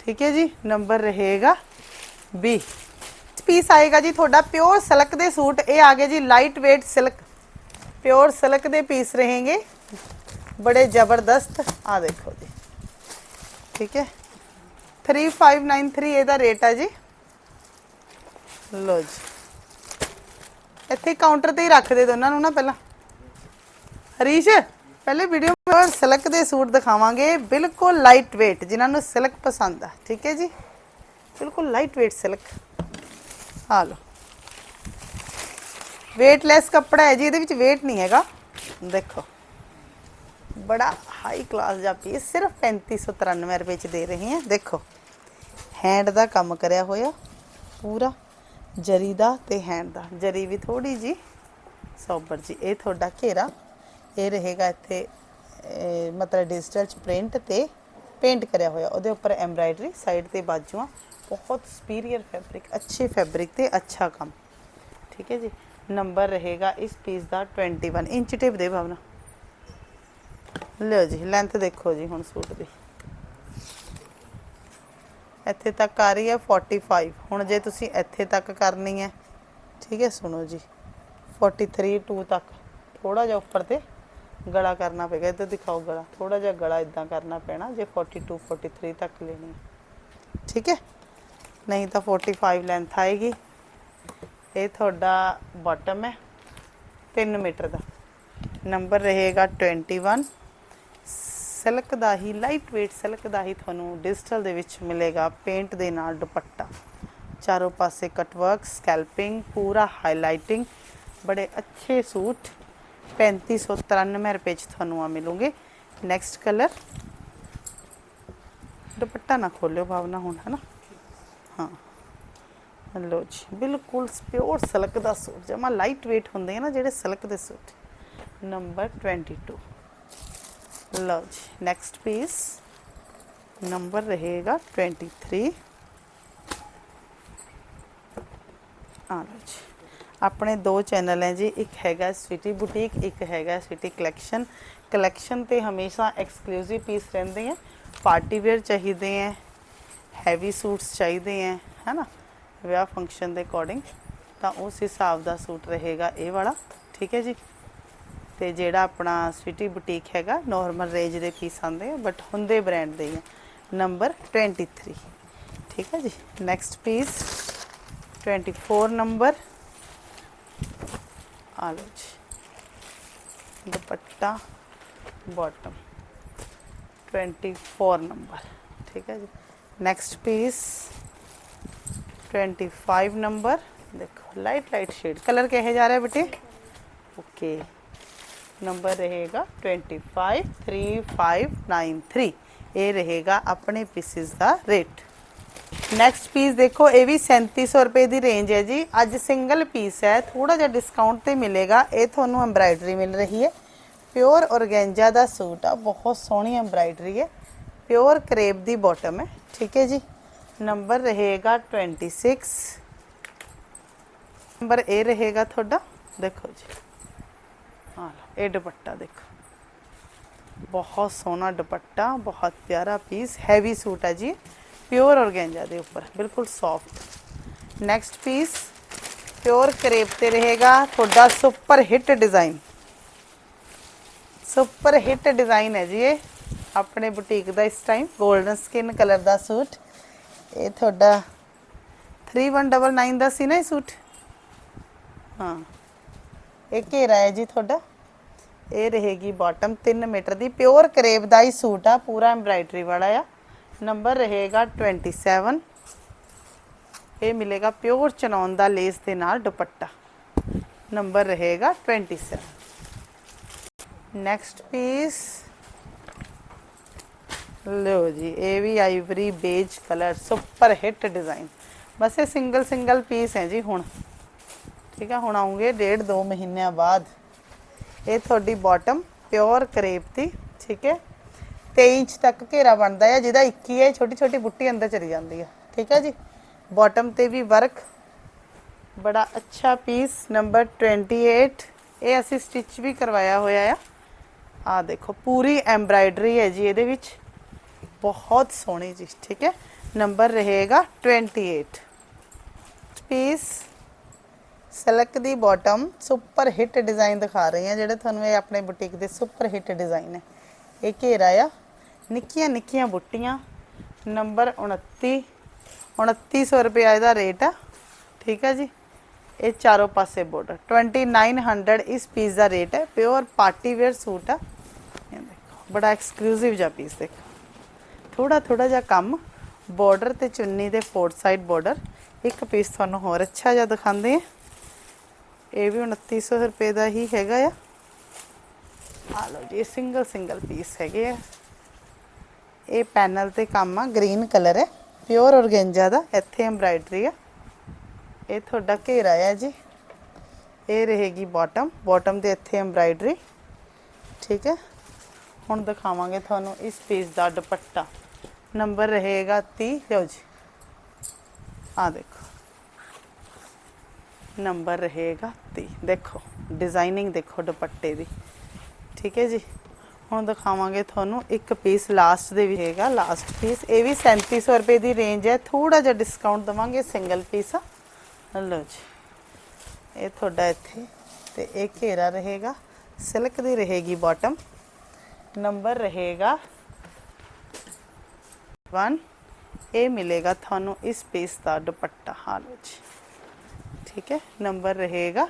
ਠੀਕ ਹੈ ਜੀ? ਨੰਬਰ ਰਹੇਗਾ B ਪੀਸ ਆਏਗਾ ਜੀ ਤੁਹਾਡਾ ਪਿਓਰ ਸਿਲਕ ਦੇ ਸੂਟ। ਇਹ ਆ ਗਏ ਜੀ light weight silk pure silk ਦੇ ਪੀਸ ਰਹੇਗੇ। ਬੜੇ ਜ਼ਬਰਦਸਤ। ਆ ਦੇਖੋ ਜੀ। ਠੀਕ ਹੈ? 3593 ਇਹਦਾ ਰੇਟ ਆ ਜੀ। ਲੋ ਜੀ। ਇੱਥੇ ਕਾਊਂਟਰ ਤੇ ਹੀ ਰੱਖ ਦੇ ਦੋਨਾਂ ਨੂੰ ਨਾ ਪਹਿਲਾਂ। ਹਰੀਸ਼, ਪਹਿਲੇ ਵੀਡੀਓ ਵਿੱਚ ਸਿਲਕ ਦੇ ਸੂਟ ਦਿਖਾਵਾਂਗੇ। ਬਿਲਕੁਲ ਲਾਈਟ weight, ਜਿਨ੍ਹਾਂ ਨੂੰ ਸਿਲਕ ਪਸੰਦ ਆ। ਠੀਕ ਹੈ ਜੀ? ਬਿਲਕੁਲ ਲਾਈਟ weight ਸਿਲਕ ਆ ਲਓ। weightless ਕੱਪੜਾ ਹੈ ਜੀ, ਇਹਦੇ ਵਿੱਚ weight ਨਹੀਂ ਹੈਗਾ। ਦੇਖੋ। ਬੜਾ ਹਾਈ ਕਲਾਸ ਦਾ ਪੀਸ ਸਿਰਫ 3593 ਰੁਪਏ ਚ ਦੇ ਰਹੇ ਹਾਂ। ਦੇਖੋ। ਹੈਂਡ ਦਾ ਕੰਮ ਕਰਿਆ ਹੋਇਆ, ਪੂਰਾ। ਜਰੀ ਦਾ ਤੇ ਹੈਂਡ ਦਾ। ਜਰੀ ਵੀ ਥੋੜੀ ਜੀ ਸੋਬਰ ਜੀ ਇਹ ਤੁਹਾਡਾ ਘੇਰਾ। ਇਹ ਰਹੇਗਾ ਇੱਥੇ ਮਤਲਬ ਡਿਜੀਟਲ ਚ ਪ੍ਰਿੰਟ ਤੇ ਪੇਂਟ ਕਰਿਆ ਹੋਇਆ। ਉਹਦੇ ਉੱਪਰ ਐਮਬਰਾਇਡਰੀ ਸਾਈਡ ਤੇ ਬਾਜੂਆਂ। ਬਹੁਤ ਸੁਪੀਰੀਅਰ ਫੈਬਰਿਕ ਅੱਛੇ ਫੈਬਰਿਕ ਤੇ ਅੱਛਾ ਕੰਮ। ਠੀਕ ਹੈ ਜੀ? ਨੰਬਰ ਰਹੇਗਾ ਇਸ ਪੀਸ ਦਾ 21 ਇੰਚ ਟੇਪ ਦੇ ਭਾਵਨਾ। ਲਓ ਜੀ ਲੈਂਥ ਦੇਖੋ ਜੀ ਹੁਣ ਸੂਟ ਦੀ। ਇੱਥੇ ਤੱਕ ਆ ਰਹੀ ਹੈ 45 ਹੁਣ ਜੇ ਤੁਸੀਂ ਇੱਥੇ ਤੱਕ ਕਰਨੀ ਹੈ, ਠੀਕ ਹੈ, ਸੁਣੋ ਜੀ 43 2 ਤੱਕ। ਥੋੜਾ ਜਿਹਾ ਉੱਪਰ ਤੇ ਗਲਾ ਕਰਨਾ ਪਏਗਾ, ਇੱਧਰ ਦਿਖਾਓ ਗਲਾ। ਥੋੜਾ ਜਿਹਾ ਗਲਾ ਇਦਾਂ ਕਰਨਾ ਪੈਣਾ, ਜੇ 42 43 ਤੱਕ ਲੈਣੀ ਹੈ। ਠੀਕ ਹੈ? ਨਹੀਂ ਤਾਂ 45 ਲੈਂਥ ਆਏਗੀ। ਇਹ ਤੁਹਾਡਾ ਬਾਟਮ ਹੈ 3 ਮੀਟਰ ਦਾ। ਨੰਬਰ ਰਹੇਗਾ 21 ਸਿਲਕ ਦਾ ਹੀ ਲਾਈਟ weight ਸਿਲਕ ਦਾ ਹੀ ਤੁਹਾਨੂੰ ਡਿਜੀਟਲ ਦੇ ਵਿੱਚ ਮਿਲੇਗਾ ਪੇਂਟ ਦੇ ਨਾਲ ਦੁਪੱਟਾ। ਚਾਰੋਂ ਪਾਸੇ ਕਟ ਵਰਕ ਸਕੈਲਪਿੰਗ ਪੂਰਾ ਹਾਈਲਾਈਟਿੰਗ ਬੜੇ ਅੱਛੇ ਸੂਟ 3593 ਰੁਪਏ ਚ ਤੁਹਾਨੂੰ ਆ ਮਿਲੂਗੇ। ਨੈਕਸਟ ਕਲਰ ਦੁਪੱਟਾ ਨਾ ਖੋਲਿਓ ਭਾਵਨਾ ਹੁਣ ਹੈ ਨਾ ਹਾਂ। ਲੋ ਜੀ, ਬਿਲਕੁਲ ਪਿਓਰ ਸਿਲਕ ਦਾ ਸੂਟ, ਜਮਾ ਲਾਈਟ weight ਹੁੰਦੇ ਆ ਨਾ ਜਿਹੜੇ ਸਿਲਕ ਦੇ ਸੂਟ। ਨੰਬਰ 22 ਲਓ ਜੀ ਨੈਕਸਟ ਪੀਸ ਨੰਬਰ ਰਹੇਗਾ 23 ਆ ਲਓ ਜੀ, ਆਪਣੇ ਦੋ ਚੈਨਲ ਹੈ ਜੀ, ਇੱਕ ਹੈਗਾ ਸਵੀਟੀ ਬੁਟੀਕ ਇੱਕ ਹੈਗਾ ਸਵੀਟੀ ਕਲੈਕਸ਼ਨ ਕਲੈਕਸ਼ਨ ਤੇ ਹਮੇਸ਼ਾ ਐਕਸਕਲੂਸਿਵ ਪੀਸ ਰਹਿੰਦੇ ਹੈ ਪਾਰਟੀ ਵੇਅਰ ਚਾਹੀਦੇ ਹੈ ਹੈਵੀ ਸੂਟਸ ਚਾਹੀਦੇ ਹੈ ਹੈਨਾ? ਵਿਆਹ ਫੰਕਸ਼ਨ ਦੇ ਅਕੋਰਡਿੰਗ ਤਾਂ ਉਸ ਹਿਸਾਬ ਦਾ ਸੂਟ ਰਹੇਗਾ ਇਹ ਵਾਲਾ, ਠੀਕ ਹੈ ਜੀ? ਤੇ ਜਿਹੜਾ ਆਪਣਾ ਸਵੀਟੀ ਬੁਟੀਕ ਹੈਗਾ ਨਾਰਮਲ ਰੇਂਜ ਦੇ ਪੀਸ ਆਉਂਦੇ ਆ ਬਟ ਹੁੰਦੇ ਬ੍ਰਾਂਡ ਦੇ ਹੀ ਆ। ਨੰਬਰ 23 ਠੀਕ ਹੈ ਜੀ? ਨੈਕਸਟ ਪੀਸ 24 ਨੰਬਰ ਆ ਲਓ ਜੀ। ਦੁਪੱਟਾ ਬਾਟਮ 24 ਨੰਬਰ ਠੀਕ ਹੈ ਜੀ? ਨੈਕਸਟ ਪੀਸ 25 ਨੰਬਰ ਦੇਖੋ ਲਾਈਟ ਲਾਈਟ ਸ਼ੇਡ ਕਲਰ ਕਿਹੇ ਜਾ ਰਿਹਾ ਬੇਟੇ? ਓਕੇ ਨੰਬਰ ਰਹੇਗਾ 253593 ਇਹ ਰਹੇਗਾ ਆਪਣੇ ਪੀਸਿਸ ਦਾ ਰੇਟ ਨੈਕਸਟ ਪੀਸ ਦੇਖੋ ਇਹ ਵੀ 3700 ਰੁਪਏ ਦੀ ਰੇਂਜ ਹੈ ਜੀ ਅੱਜ ਸਿੰਗਲ ਪੀਸ ਹੈ ਥੋੜਾ ਜਿਹਾ ਡਿਸਕਾਊਂਟ ਤੇ ਮਿਲੇਗਾ ਇਹ ਤੁਹਾਨੂੰ ਐਮਬ੍ਰਾਇਡਰੀ ਮਿਲ ਰਹੀ ਹੈ ਪਿਓਰ ਔਰਗੈਂਜਾ ਦਾ ਸੂਟ ਆ ਬਹੁਤ ਸੋਹਣੀ ਐਮਬ੍ਰਾਇਡਰੀ ਹੈ ਪਿਓਰ ਕਰੇਪ ਦੀ ਬਾਟਮ ਹੈ ਠੀਕ ਹੈ ਜੀ ਨੰਬਰ ਰਹੇਗਾ 26 ਨੰਬਰ ਇਹ ਰਹੇਗਾ ਤੁਹਾਡਾ ਦੇਖੋ ਜੀ ਆ ਲਓ ਇਹ ਦੁਪੱਟਾ ਦੇਖੋ ਬਹੁਤ ਸੋਹਣਾ ਦੁਪੱਟਾ ਬਹੁਤ ਪਿਆਰਾ ਪੀਸ ਹੈਵੀ ਸੂਟ ਹੈ ਜੀ ਪਿਓਰ ਔਰਗੈਂਜਾ ਦੇ ਉੱਪਰ ਬਿਲਕੁਲ soft next piece pure crepe ਤੇ ਰਹੇਗਾ ਤੁਹਾਡਾ super hit design super hit design ਹੈ ਜੀ ਇਹ ਆਪਣੇ ਬੁਟੀਕ ਦਾ ਇਸ ਟਾਈਮ 골ਡਨ ਸਕਿਨ ਕਲਰ ਦਾ ਸੂਟ ਇਹ ਤੁਹਾਡਾ 3199 ਦਾ ਸੀ ਨਾ ਇਹ ਸੂਟ ਹਾਂ ਇਹ ਘੇਰਾ ਹੈ ਜੀ ਤੁਹਾਡਾ। ਇਹ ਰਹੇਗੀ ਬਾਟਮ 3 ਮੀਟਰ ਦੀ। ਪਿਓਰ ਕਰੇਬ ਦਾ ਹੀ ਸੂਟ ਆ, ਪੂਰਾ ਐਮਬ੍ਰਾਇਡਰੀ ਵਾਲਾ ਆ। ਨੰਬਰ ਰਹੇਗਾ 27 ਇਹ ਮਿਲੇਗਾ ਪਿਓਰ ਚਨੌਨ ਦਾ ਲੇਸ ਦੇ ਨਾਲ ਦੁਪੱਟਾ। ਨੰਬਰ ਰਹੇਗਾ 27 ਨੈਕਸਟ ਪੀਸ ਲਓ ਜੀ, ਇਹ ਵੀ ivory beige colour super hit design ਬਸ ਇਹ ਸਿੰਗਲ ਸਿੰਗਲ ਪੀਸ ਹੈ ਜੀ ਹੁਣ। ਠੀਕ ਹੈ ਹੁਣ ਆਉਂਗੇ ਡੇਢ ਦੋ ਮਹੀਨਿਆਂ ਬਾਅਦ। ਇਹ ਤੁਹਾਡੀ ਬਾਟਮ ਪਿਓਰ ਕਰੇਪ ਦੀ, ਠੀਕ ਹੈ? 23 ਇੰਚ ਤੱਕ ਘੇਰਾ ਬਣਦਾ ਹੈ ਜਿਹਦਾ 21 ਹੈ ਛੋਟੀ ਛੋਟੀ ਬੁੱਟੀ ਅੰਦਰ ਚਲੀ ਜਾਂਦੀ ਹੈ ਠੀਕ ਹੈ ਜੀ? ਬਾਟਮ ਤੇ ਵੀ ਵਰਕ ਬੜਾ ਅੱਛਾ ਪੀਸ ਨੰਬਰ 28 ਇਹ ਅਸੀਂ ਸਟਿਚ ਵੀ ਕਰਵਾਇਆ ਹੋਇਆ ਆ। ਆ ਦੇਖੋ, ਪੂਰੀ ਐਮਬ੍ਰਾਇਡਰੀ ਹੈ ਜੀ ਇਹਦੇ ਵਿੱਚ। ਬਹੁਤ ਸੋਹਣੀ ਜੀ, ਠੀਕ ਹੈ? ਨੰਬਰ ਰਹੇਗਾ 28 ਪੀਸ ਸਿਲਕ ਦੀ ਬਾਟਮ ਸੁਪਰ ਹਿੱਟ ਡਿਜ਼ਾਈਨ ਦਿਖਾ ਰਹੀ ਹਾਂ, ਜਿਹੜੇ ਤੁਹਾਨੂੰ ਇਹ ਆਪਣੇ ਬੁਟੀਕ ਦੇ ਸੁਪਰ ਹਿੱਟ ਡਿਜ਼ਾਈਨ ਹੈ ਇਹ ਘੇਰਾ ਆ, ਨਿੱਕੀਆਂ ਨਿੱਕੀਆਂ ਬੁੱਟੀਆਂ ਨੰਬਰ 29 2900 ਰੁਪਏ ਇਹਦਾ ਰੇਟ ਆ, ਠੀਕ ਹੈ ਜੀ? ਇਹ ਚਾਰੋਂ ਪਾਸੇ ਬਾਰਡਰ 2900 ਇਸ ਪੀਸ ਦਾ ਰੇਟ ਹੈ ਪਿਓਰ ਪਾਰਟੀ ਵੇਅਰ ਸੂਟ ਆ। ਇਹ ਦੇਖੋ, ਬੜਾ ਐਕਸਕਲੂਸਿਵ ਜਿਹਾ ਪੀਸ ਦੇਖੋ। ਥੋੜਾ ਥੋੜਾ ਜਿਹਾ ਕੰਮ ਬਾਰਡਰ ਤੇ ਚੁੰਨੀ ਦੇ ਫੋਰ ਸਾਈਡ ਬਾਰਡਰ ਇੱਕ ਪੀਸ ਤੁਹਾਨੂੰ ਹੋਰ ਅੱਛਾ ਜਿਹਾ ਦਿਖਾਉਂਦੇ ਆ ਇਹ ਵੀ 2900 ਰੁਪਏ ਦਾ ਹੀ ਹੈਗਾ ਆ। ਆ ਲਓ ਜੀ ਸਿੰਗਲ ਸਿੰਗਲ ਪੀਸ ਹੈਗੇ ਆ। ਇਹ ਪੈਨਲ ਤੇ ਕੰਮ ਆ ਗ੍ਰੀਨ ਕਲਰ ਹੈ ਪਿਓਰ ਔਰਗੈਂਜਾ ਦਾ, ਇੱਥੇ ਐਮਬ੍ਰਾਇਡਰੀ ਆ। ਇਹ ਤੁਹਾਡਾ ਘੇਰਾ ਆ ਜੀ। ਇਹ ਰਹੇਗੀ ਬਾਟਮ ਬਾਟਮ ਦੇ ਇੱਥੇ ਐਮਬ੍ਰਾਇਡਰੀ ਠੀਕ ਹੈ। ਹੁਣ ਦਿਖਾਵਾਂਗੇ ਤੁਹਾਨੂੰ ਇਸ ਪੀਸ ਦਾ ਦੁਪੱਟਾ। ਨੰਬਰ ਰਹੇਗਾ 30 ਲਓ ਜੀ। ਆ ਦੇਖੋ। ਨੰਬਰ ਰਹੇਗਾ 30 ਦੇਖੋ ਡਿਜ਼ਾਈਨਿੰਗ ਦੇਖੋ ਦੁਪੱਟੇ ਦੀ। ਠੀਕ ਹੈ ਜੀ? ਹੁਣ ਦਿਖਾਵਾਂਗੇ ਤੁਹਾਨੂੰ ਇੱਕ ਪੀਸ ਲਾਸਟ ਦੇ ਵੀ ਹੈਗਾ ਲਾਸਟ ਪੀਸ ਇਹ ਵੀ 3700 ਰੁਪਏ ਦੀ ਰੇਂਜ ਹੈ। ਥੋੜਾ ਜਿਹਾ ਡਿਸਕਾਊਂਟ ਦਵਾਂਗੇ ਸਿੰਗਲ ਪੀਸ ਆ। ਲਓ ਜੀ। ਇਹ ਤੁਹਾਡਾ ਇੱਥੇ, ਤੇ ਇਹ ਘੇਰਾ ਰਹੇਗਾ। ਸਿਲਕ ਦੀ ਰਹੇਗੀ ਬਾਟਮ ਨੰਬਰ ਰਹੇਗਾ 1 ਇਹ ਮਿਲੇਗਾ ਤੁਹਾਨੂੰ ਇਸ ਪੀਸ ਦਾ ਦੁਪੱਟਾ। ਹਾਲ ਜੀ। ਠੀਕ ਹੈ ਨੰਬਰ ਰਹੇਗਾ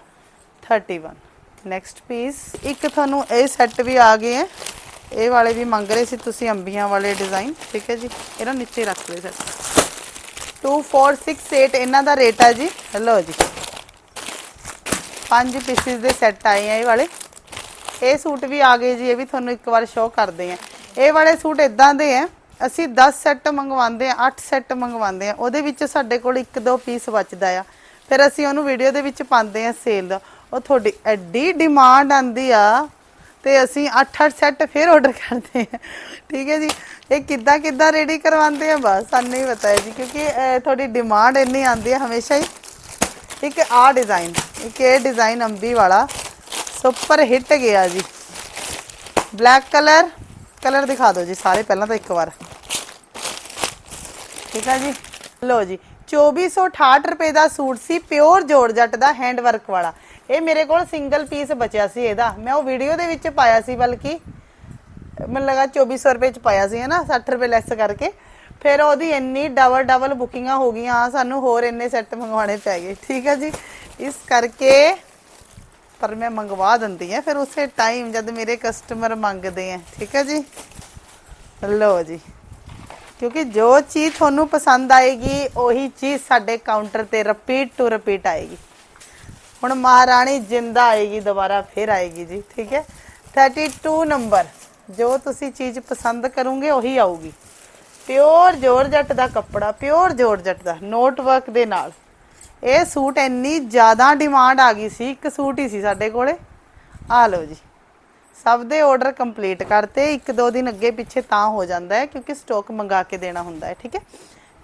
31 ਨੈਕਸਟ ਪੀਸ ਇੱਕ ਤੁਹਾਨੂੰ ਇਹ ਸੈੱਟ ਵੀ ਆ ਗਏ ਹੈ। ਇਹ ਵਾਲੇ ਵੀ ਮੰਗ ਰਹੇ ਸੀ ਤੁਸੀਂ ਅੰਬੀਆਂ ਵਾਲੇ ਡਿਜ਼ਾਈਨ ਠੀਕ ਹੈ ਜੀ। ਇਹਨਾਂ ਨੀਚੇ ਰੱਖ ਲਏ ਸੈੱਟ 2468 ਇਹਨਾਂ ਦਾ ਰੇਟ ਹੈ ਜੀ। ਲਓ ਜੀ। ਪੰਜ ਪੀਸਿਸ ਦੇ ਸੈੱਟ ਆਏ ਆ ਇਹ ਵਾਲੇ। ਇਹ ਸੂਟ ਵੀ ਆ ਗਏ ਜੀ, ਇਹ ਵੀ ਤੁਹਾਨੂੰ ਇੱਕ ਵਾਰ ਸ਼ੋਅ ਕਰਦੇ ਆ ਇਹ ਵਾਲੇ ਸੂਟ ਇਦਾਂ ਦੇ ਆ ਅਸੀਂ 10 ਸੈੱਟ ਮੰਗਵਾਉਂਦੇ ਆ 8 ਸੈੱਟ ਮੰਗਵਾਉਂਦੇ ਆ ਉਹਦੇ ਵਿੱਚ ਸਾਡੇ ਕੋਲ ਇੱਕ ਦੋ ਪੀਸ ਬਚਦਾ ਆ। ਫਿਰ ਅਸੀਂ ਉਹਨੂੰ ਵੀਡੀਓ ਦੇ ਵਿੱਚ ਪਾਉਂਦੇ ਆ ਸੇਲ ਦਾ ਉਹ ਤੁਹਾਡੀ ਐਡੀ ਡਿਮਾਂਡ ਆਂਦੀ ਆ ਤੇ ਅਸੀਂ 8-8 ਸੈੱਟ ਫਿਰ ਆਰਡਰ ਕਰਦੇ ਆ ਠੀਕ ਹੈ ਜੀ? ਇਹ ਕਿੱਦਾਂ ਕਿੱਦਾਂ ਰੈਡੀ ਕਰਵਾਉਂਦੇ ਆ? ਬਸ, ਸਾਨੂੰ ਹੀ ਪਤਾ ਹੈ ਜੀ, ਕਿਉਂਕਿ ਤੁਹਾਡੀ ਡਿਮਾਂਡ ਇੰਨੀ ਆਂਦੀ ਹੈ ਹਮੇਸ਼ਾ ਹੀ। ਇੱਕ ਆ ਡਿਜ਼ਾਈਨ ਇੱਕ ਇਹ ਡਿਜ਼ਾਈਨ ਅੰਬੀ ਵਾਲਾ ਸੁਪਰ ਹਿੱਟ ਗਿਆ ਜੀ। ਬਲੈਕ ਕਲਰ ਕਲਰ ਦਿਖਾ ਦਿਓ ਜੀ, ਸਾਰੇ ਪਹਿਲਾਂ ਤਾਂ ਇੱਕ ਵਾਰ। ਠੀਕ ਹੈ ਜੀ? ਲਓ ਜੀ 2468 ਰੁਪਏ ਦਾ ਸੂਟ ਸੀ, ਪਿਓਰ ਜੋਰਜੱਟ ਦਾ ਹੈਂਡ ਵਰਕ ਵਾਲਾ। ਇਹ ਮੇਰੇ ਕੋਲ ਸਿੰਗਲ ਪੀਸ ਬਚਿਆ ਸੀ ਇਹਦਾ। ਮੈਂ ਉਹ ਵੀਡੀਓ ਦੇ ਵਿੱਚ ਪਾਇਆ ਸੀ, ਬਲਕਿ ਮੈਨੂੰ ਲੱਗਾ 2400 ਰੁਪਏ ਚ ਪਾਇਆ ਸੀ, ਹਨਾ? 60 ਰੁਪਏ ਲੈਸ ਕਰਕੇ। ਫਿਰ ਉਹਦੀ ਇੰਨੀ ਡਬਲ ਡਬਲ ਬੁਕਿੰਗਾਂ ਹੋ ਗਈਆਂ, ਸਾਨੂੰ ਹੋਰ ਇੰਨੇ ਸੈੱਟ ਮੰਗਵਾਉਣੇ ਪੈ ਗਏ। ਠੀਕ ਹੈ ਜੀ? ਇਸ ਕਰਕੇ ਪਰ ਮੈਂ ਮੰਗਵਾ ਦਿੰਦੀ ਆ, ਫਿਰ ਉਸੇ ਟਾਈਮ ਜਦ ਮੇਰੇ ਕਸਟਮਰ ਮੰਗਦੇ ਆ। ਠੀਕ ਹੈ ਜੀ? ਲਓ ਜੀ। ਕਿਉਂਕਿ ਜੋ ਚੀਜ਼ ਤੁਹਾਨੂੰ ਪਸੰਦ ਆਏਗੀ, ਉਹੀ ਚੀਜ਼ ਸਾਡੇ ਕਾਊਂਟਰ ਤੇ ਰਿਪੀਟ ਟੂ ਰਿਪੀਟ ਆਏਗੀ। ਹੁਣ ਮਹਾਰਾਣੀ ਜਿੰਦਾ ਆਏਗੀ, ਦੁਬਾਰਾ ਫਿਰ ਆਏਗੀ ਜੀ, ਠੀਕ ਹੈ? 32 ਨੰਬਰ ਜੋ ਤੁਸੀਂ ਚੀਜ਼ ਪਸੰਦ ਕਰੋਗੇ, ਉਹੀ ਆਊਗੀ। ਪਿਓਰ ਜੋਰਜੱਟ ਦਾ ਕੱਪੜਾ ਪਿਓਰ ਜੋਰਜੱਟ ਦਾ ਨੋਟ ਵਰਕ ਦੇ ਨਾਲ। ਇਹ ਸੂਟ ਇੰਨੀ ਜ਼ਿਆਦਾ ਡਿਮਾਂਡ ਆ ਗਈ ਸੀ, ਇੱਕ ਸੂਟ ਹੀ ਸੀ ਸਾਡੇ ਕੋਲੇ। ਆ ਲਓ ਜੀ। ਸਭ ਦੇ ਆਰਡਰ ਕੰਪਲੀਟ ਕਰਤੇ, ਇੱਕ ਦੋ ਦਿਨ ਅੱਗੇ ਪਿੱਛੇ ਤਾਂ ਹੋ ਜਾਂਦਾ ਹੈ, ਕਿਉਂਕਿ ਸਟਾਕ ਮੰਗਾ ਕੇ ਦੇਣਾ ਹੁੰਦਾ ਹੈ, ਠੀਕ ਹੈ?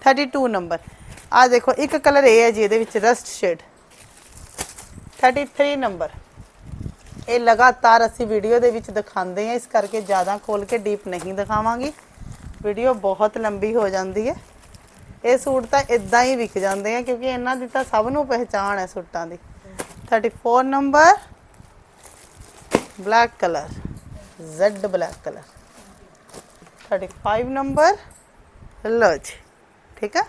32 ਨੰਬਰ ਆ ਦੇਖੋ, ਇੱਕ ਕਲਰ ਇਹ ਹੈ ਜੀ, ਇਹਦੇ ਵਿੱਚ ਰਸਟ ਸ਼ੇਡ 33 ਨੰਬਰ ਇਹ ਲਗਾਤਾਰ ਅਸੀਂ ਵੀਡੀਓ ਦੇ ਵਿੱਚ ਦਿਖਾਉਂਦੇ ਹਾਂ, ਇਸ ਕਰਕੇ ਜ਼ਿਆਦਾ ਖੋਲ ਕੇ ਡੀਪ ਨਹੀਂ ਦਿਖਾਵਾਂਗੀ। ਵੀਡੀਓ ਬਹੁਤ ਲੰਬੀ ਹੋ ਜਾਂਦੀ ਹੈ। ਇਹ ਸੂਟ ਤਾਂ ਇਦਾਂ ਹੀ ਵਿਕ ਜਾਂਦੇ ਆ, ਕਿਉਂਕਿ ਇਹਨਾਂ ਦੀ ਤਾਂ ਸਭ ਨੂੰ ਪਹਿਚਾਣ ਹੈ ਸੂਟਾਂ ਦੀ। 34 number black color. Z black color. 35 number ਲਓ ਜੀ ਠੀਕ ਹੈ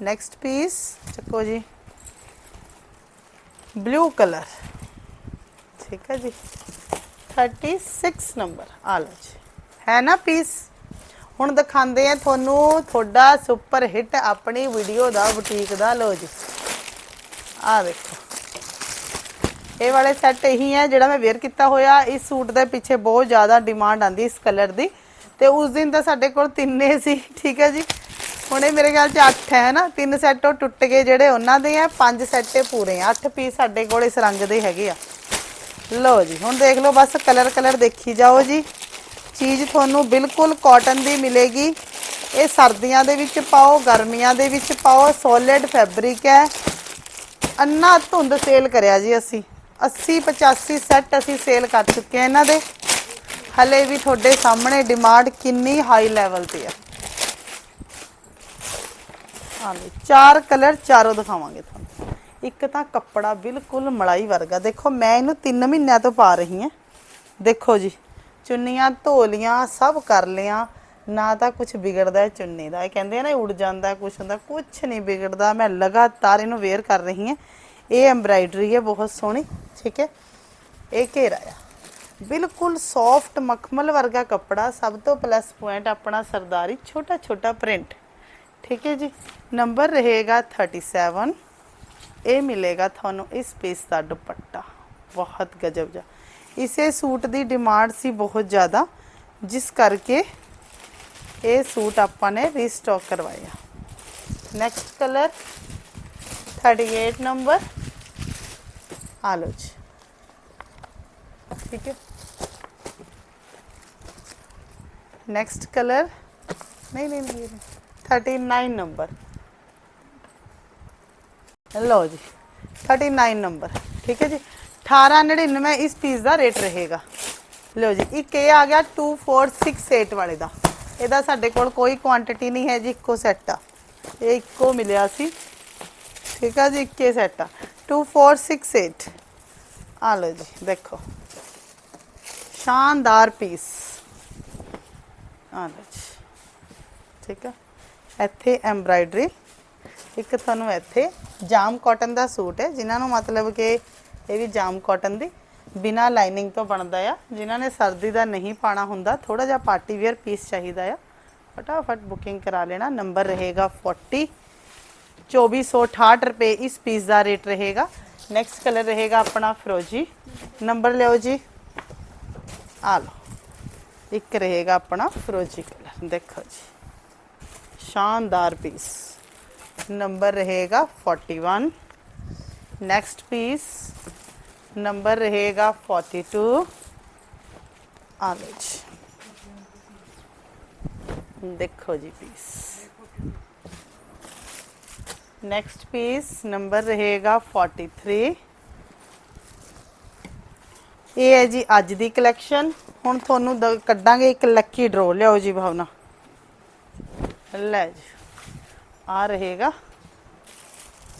ਨੈਕਸਟ ਪੀਸ ਚੱਕੋ ਜੀ ਬਲੂ ਕਲਰ ਠੀਕ ਹੈ ਜੀ 36 ਨੰਬਰ ਆ ਲਓ ਜੀ ਹੈ ਨਾ ਪੀਸ ਹੁਣ ਦਿਖਾਉਂਦੇ ਆ ਤੁਹਾਨੂੰ ਤੁਹਾਡਾ ਸੁਪਰ ਹਿੱਟ ਆਪਣੀ ਵੀਡੀਓ ਦਾ ਬੁਟੀਕ ਦਾ ਲਓ ਜੀ ਆ ਵੇਖੋ ਇਹ ਵਾਲੇ ਸੈੱਟ ਇਹੀ ਹੈ, ਜਿਹੜਾ ਮੈਂ ਵੇਅਰ ਕੀਤਾ ਹੋਇਆ, ਇਸ ਸੂਟ ਦੇ ਪਿੱਛੇ ਬਹੁਤ ਜ਼ਿਆਦਾ ਡਿਮਾਂਡ ਆਂਦੀ ਇਸ ਕਲਰ ਦੀ। ਤੇ ਉਸ ਦਿਨ ਤਾਂ ਸਾਡੇ ਕੋਲ ਤਿੰਨੇ ਸੀ, ਠੀਕ ਹੈ ਜੀ? ਹੁਣ ਇਹ ਮੇਰੇ ਖਿਆਲ ਚ 8 ਹੈ ਨਾ? ਤਿੰਨ ਸੈੱਟ ਉਹ ਟੁੱਟ ਗਏ ਜਿਹੜੇ ਉਹਨਾਂ ਦੇ ਆ, ਪੰਜ ਸੈੱਟ ਪੂਰੇ ਆ। 8 ਪੀਸ ਸਾਡੇ ਕੋਲ ਇਸ ਰੰਗ ਦੇ ਹੈਗੇ ਆ। ਲਓ ਜੀ, ਹੁਣ ਦੇਖ ਲਓ ਬਸ ਕਲਰ ਕਲਰ ਦੇਖੀ ਜਾਓ ਜੀ। ਚੀਜ਼ ਤੁਹਾਨੂੰ ਬਿਲਕੁਲ ਕਾਟਨ ਦੀ ਮਿਲੇਗੀ। ਇਹ ਸਰਦੀਆਂ ਦੇ ਵਿੱਚ ਪਾਓ, ਗਰਮੀਆਂ ਦੇ ਵਿੱਚ ਪਾਓ ਸੋਲਿਡ ਫੈਬਰਿਕ ਹੈ। ਅੰਨਾ ਧੁੰਦ ਸੇਲ ਕਰਿਆ ਜੀ ਅਸੀਂ। 80 85 ਸੈੱਟ ਅਸੀਂ ਸੇਲ ਕਰ ਚੁੱਕੇ ਆ ਇਹਨਾਂ ਦੇ। ਹਲੇ ਵੀ ਤੁਹਾਡੇ ਸਾਹਮਣੇ ਡਿਮਾਂਡ ਕਿੰਨੀ ਹਾਈ ਲੈਵਲ ਤੇ ਆ। ਹਾਂ ਚਾਰ ਕਲਰ ਚਾਰੋਂ ਦਿਖਾਵਾਂਗੇ ਤੁਹਾਨੂੰ। ਇੱਕ ਤਾਂ ਕੱਪੜਾ ਬਿਲਕੁਲ ਮਲਾਈ ਵਰਗਾ। ਦੇਖੋ, ਮੈਂ ਇਹਨੂੰ 3 ਮਹੀਨਿਆਂ ਤੋਂ ਪਾ ਰਹੀ ਹਾਂ। ਦੇਖੋ ਜੀ, ਚੁੰਨੀਆਂ ਧੋ ਲੀਆਂ ਸਭ ਕਰ ਲਿਆ। ਨਾ ਤਾਂ ਕੁਝ ਵਿਗੜਦਾ ਹੈ ਚੁੰਨੀ ਦਾ। ਇਹ ਕਹਿੰਦੇ ਆ ਨਾ ਉੜ ਜਾਂਦਾ ਕੁਝ ਹੁੰਦਾ ਕੁਝ ਨਹੀਂ ਵਿਗੜਦਾ। ਮੈਂ ਲਗਾਤਾਰ ਇਹਨੂੰ ਵੇਅਰ ਕਰ ਰਹੀ ਹਾਂ। ਇਹ ਐਮਬਰਾਇਡਰੀ ਹੈ, ਬਹੁਤ ਸੋਹਣੀ, ਠੀਕ ਹੈ। ਇਹ ਘੇਰਾ ਆ। ਬਿਲਕੁਲ ਸੌਫਟ ਮਖਮਲ ਵਰਗਾ ਕੱਪੜਾ, ਸਭ ਤੋਂ ਪਲੱਸ ਪੁਆਇੰਟ ਆਪਣਾ ਸਰਦਾਰੀ ਛੋਟਾ ਛੋਟਾ ਪ੍ਰਿੰਟ ਠੀਕ ਹੈ ਜੀ ਨੰਬਰ ਰਹੇਗਾ 37 ਇਹ ਮਿਲੇਗਾ ਤੁਹਾਨੂੰ ਇਸ ਪੀਸ ਦਾ ਦੁਪੱਟਾ। ਬਹੁਤ ਗਜਬ ਜਾ ਇਸੇ ਸੂਟ ਦੀ ਡਿਮਾਂਡ ਸੀ ਬਹੁਤ ਜ਼ਿਆਦਾ, ਜਿਸ ਕਰਕੇ ਇਹ ਸੂਟ ਆਪਾਂ ਨੇ ਰੀਸਟਾਕ ਕਰਵਾਇਆ। ਨੈਕਸਟ ਕਲਰ 38 ਨੰਬਰ ਆ ਲਓ ਜੀ ਠੀਕ ਹੈ ਨੈਕਸਟ ਕਲਰ ਨਹੀਂ ਨਹੀਂ ਨਹੀਂ 39 ਨੰਬਰ ਲਓ ਜੀ 39 ਨੰਬਰ ਠੀਕ ਹੈ ਜੀ 1899 ਇਸ ਪੀਸ ਦਾ ਰੇਟ ਰਹੇਗਾ ਲਓ ਜੀ ਇੱਕ ਇਹ ਆ ਗਿਆ 2468 ਵਾਲੇ ਦਾ ਇਹਦਾ ਸਾਡੇ ਕੋਲ ਕੋਈ ਕੁਆਂਟੀਟੀ ਨਹੀਂ ਹੈ ਜੀ ਇੱਕੋ ਸੈੱਟ ਆ ਇਹ ਇੱਕੋ ਮਿਲਿਆ ਸੀ ਠੀਕ ਆ ਜੀ, ਇੱਕੇ ਸੈੱਟ ਆ। 2468 ਆ ਲਓ ਜੀ, ਦੇਖੋ। ਸ਼ਾਨਦਾਰ ਪੀਸ ਆ ਲਓ ਜੀ। ਠੀਕ ਆ? ਇੱਥੇ ਐਮਬਰਾਇਡਰੀ ਇੱਕ ਤੁਹਾਨੂੰ ਇੱਥੇ ਜਾਮ ਕਾਟਨ ਦਾ ਸੂਟ ਹੈ, ਜਿਨ੍ਹਾਂ ਨੂੰ ਮਤਲਬ ਕਿ ਇਹ ਵੀ ਜਾਮ ਕਾਟਨ ਦੀ ਬਿਨਾ ਲਾਈਨਿੰਗ ਤੋਂ ਬਣਦਾ ਆ। ਜਿਨ੍ਹਾਂ ਨੇ ਸਰਦੀ ਦਾ ਨਹੀਂ ਪਾਣਾ ਹੁੰਦਾ ਥੋੜਾ ਜਿਹਾ ਪਾਰਟੀ ਵੇਅਰ ਪੀਸ ਚਾਹੀਦਾ ਆ। ਫਟਾਫਟ ਬੁਕਿੰਗ ਕਰਾ ਲੈਣਾ। ਨੰਬਰ ਰਹੇਗਾ 40 2468 ਰੁਪਏ ਇਸ ਪੀਸ ਦਾ ਰੇਟ ਰਹੇਗਾ ਨੈਕਸਟ ਕਲਰ ਰਹੇਗਾ ਆਪਣਾ ਫਰੋਜੀ ਨੰਬਰ ਲਿਓ ਜੀ ਆ ਲਓ ਇੱਕ ਰਹੇਗਾ ਆਪਣਾ ਫਰੋਜੀ ਕਲਰ ਦੇਖੋ ਜੀ ਸ਼ਾਨਦਾਰ ਪੀਸ ਨੰਬਰ ਰਹੇਗਾ 41 ਨੈਕਸਟ ਪੀਸ ਨੰਬਰ ਰਹੇਗਾ 42 ਆ ਲਓ ਜੀ ਦੇਖੋ ਜੀ ਪੀਸ ਨੈਕਸਟ ਪੀਸ ਨੰਬਰ ਰਹੇਗਾ 43 ਇਹ ਹੈ ਜੀ ਅੱਜ ਦੀ ਕਲੈਕਸ਼ਨ ਹੁਣ ਤੁਹਾਨੂੰ ਦ- ਕੱਢਾਂਗੇ ਇੱਕ ਲੱਕੀ ਡਰੋ ਲਿਆਓ ਜੀ ਭਾਵਨਾ। ਲੈ ਜੀ। ਆ ਰਹੇਗਾ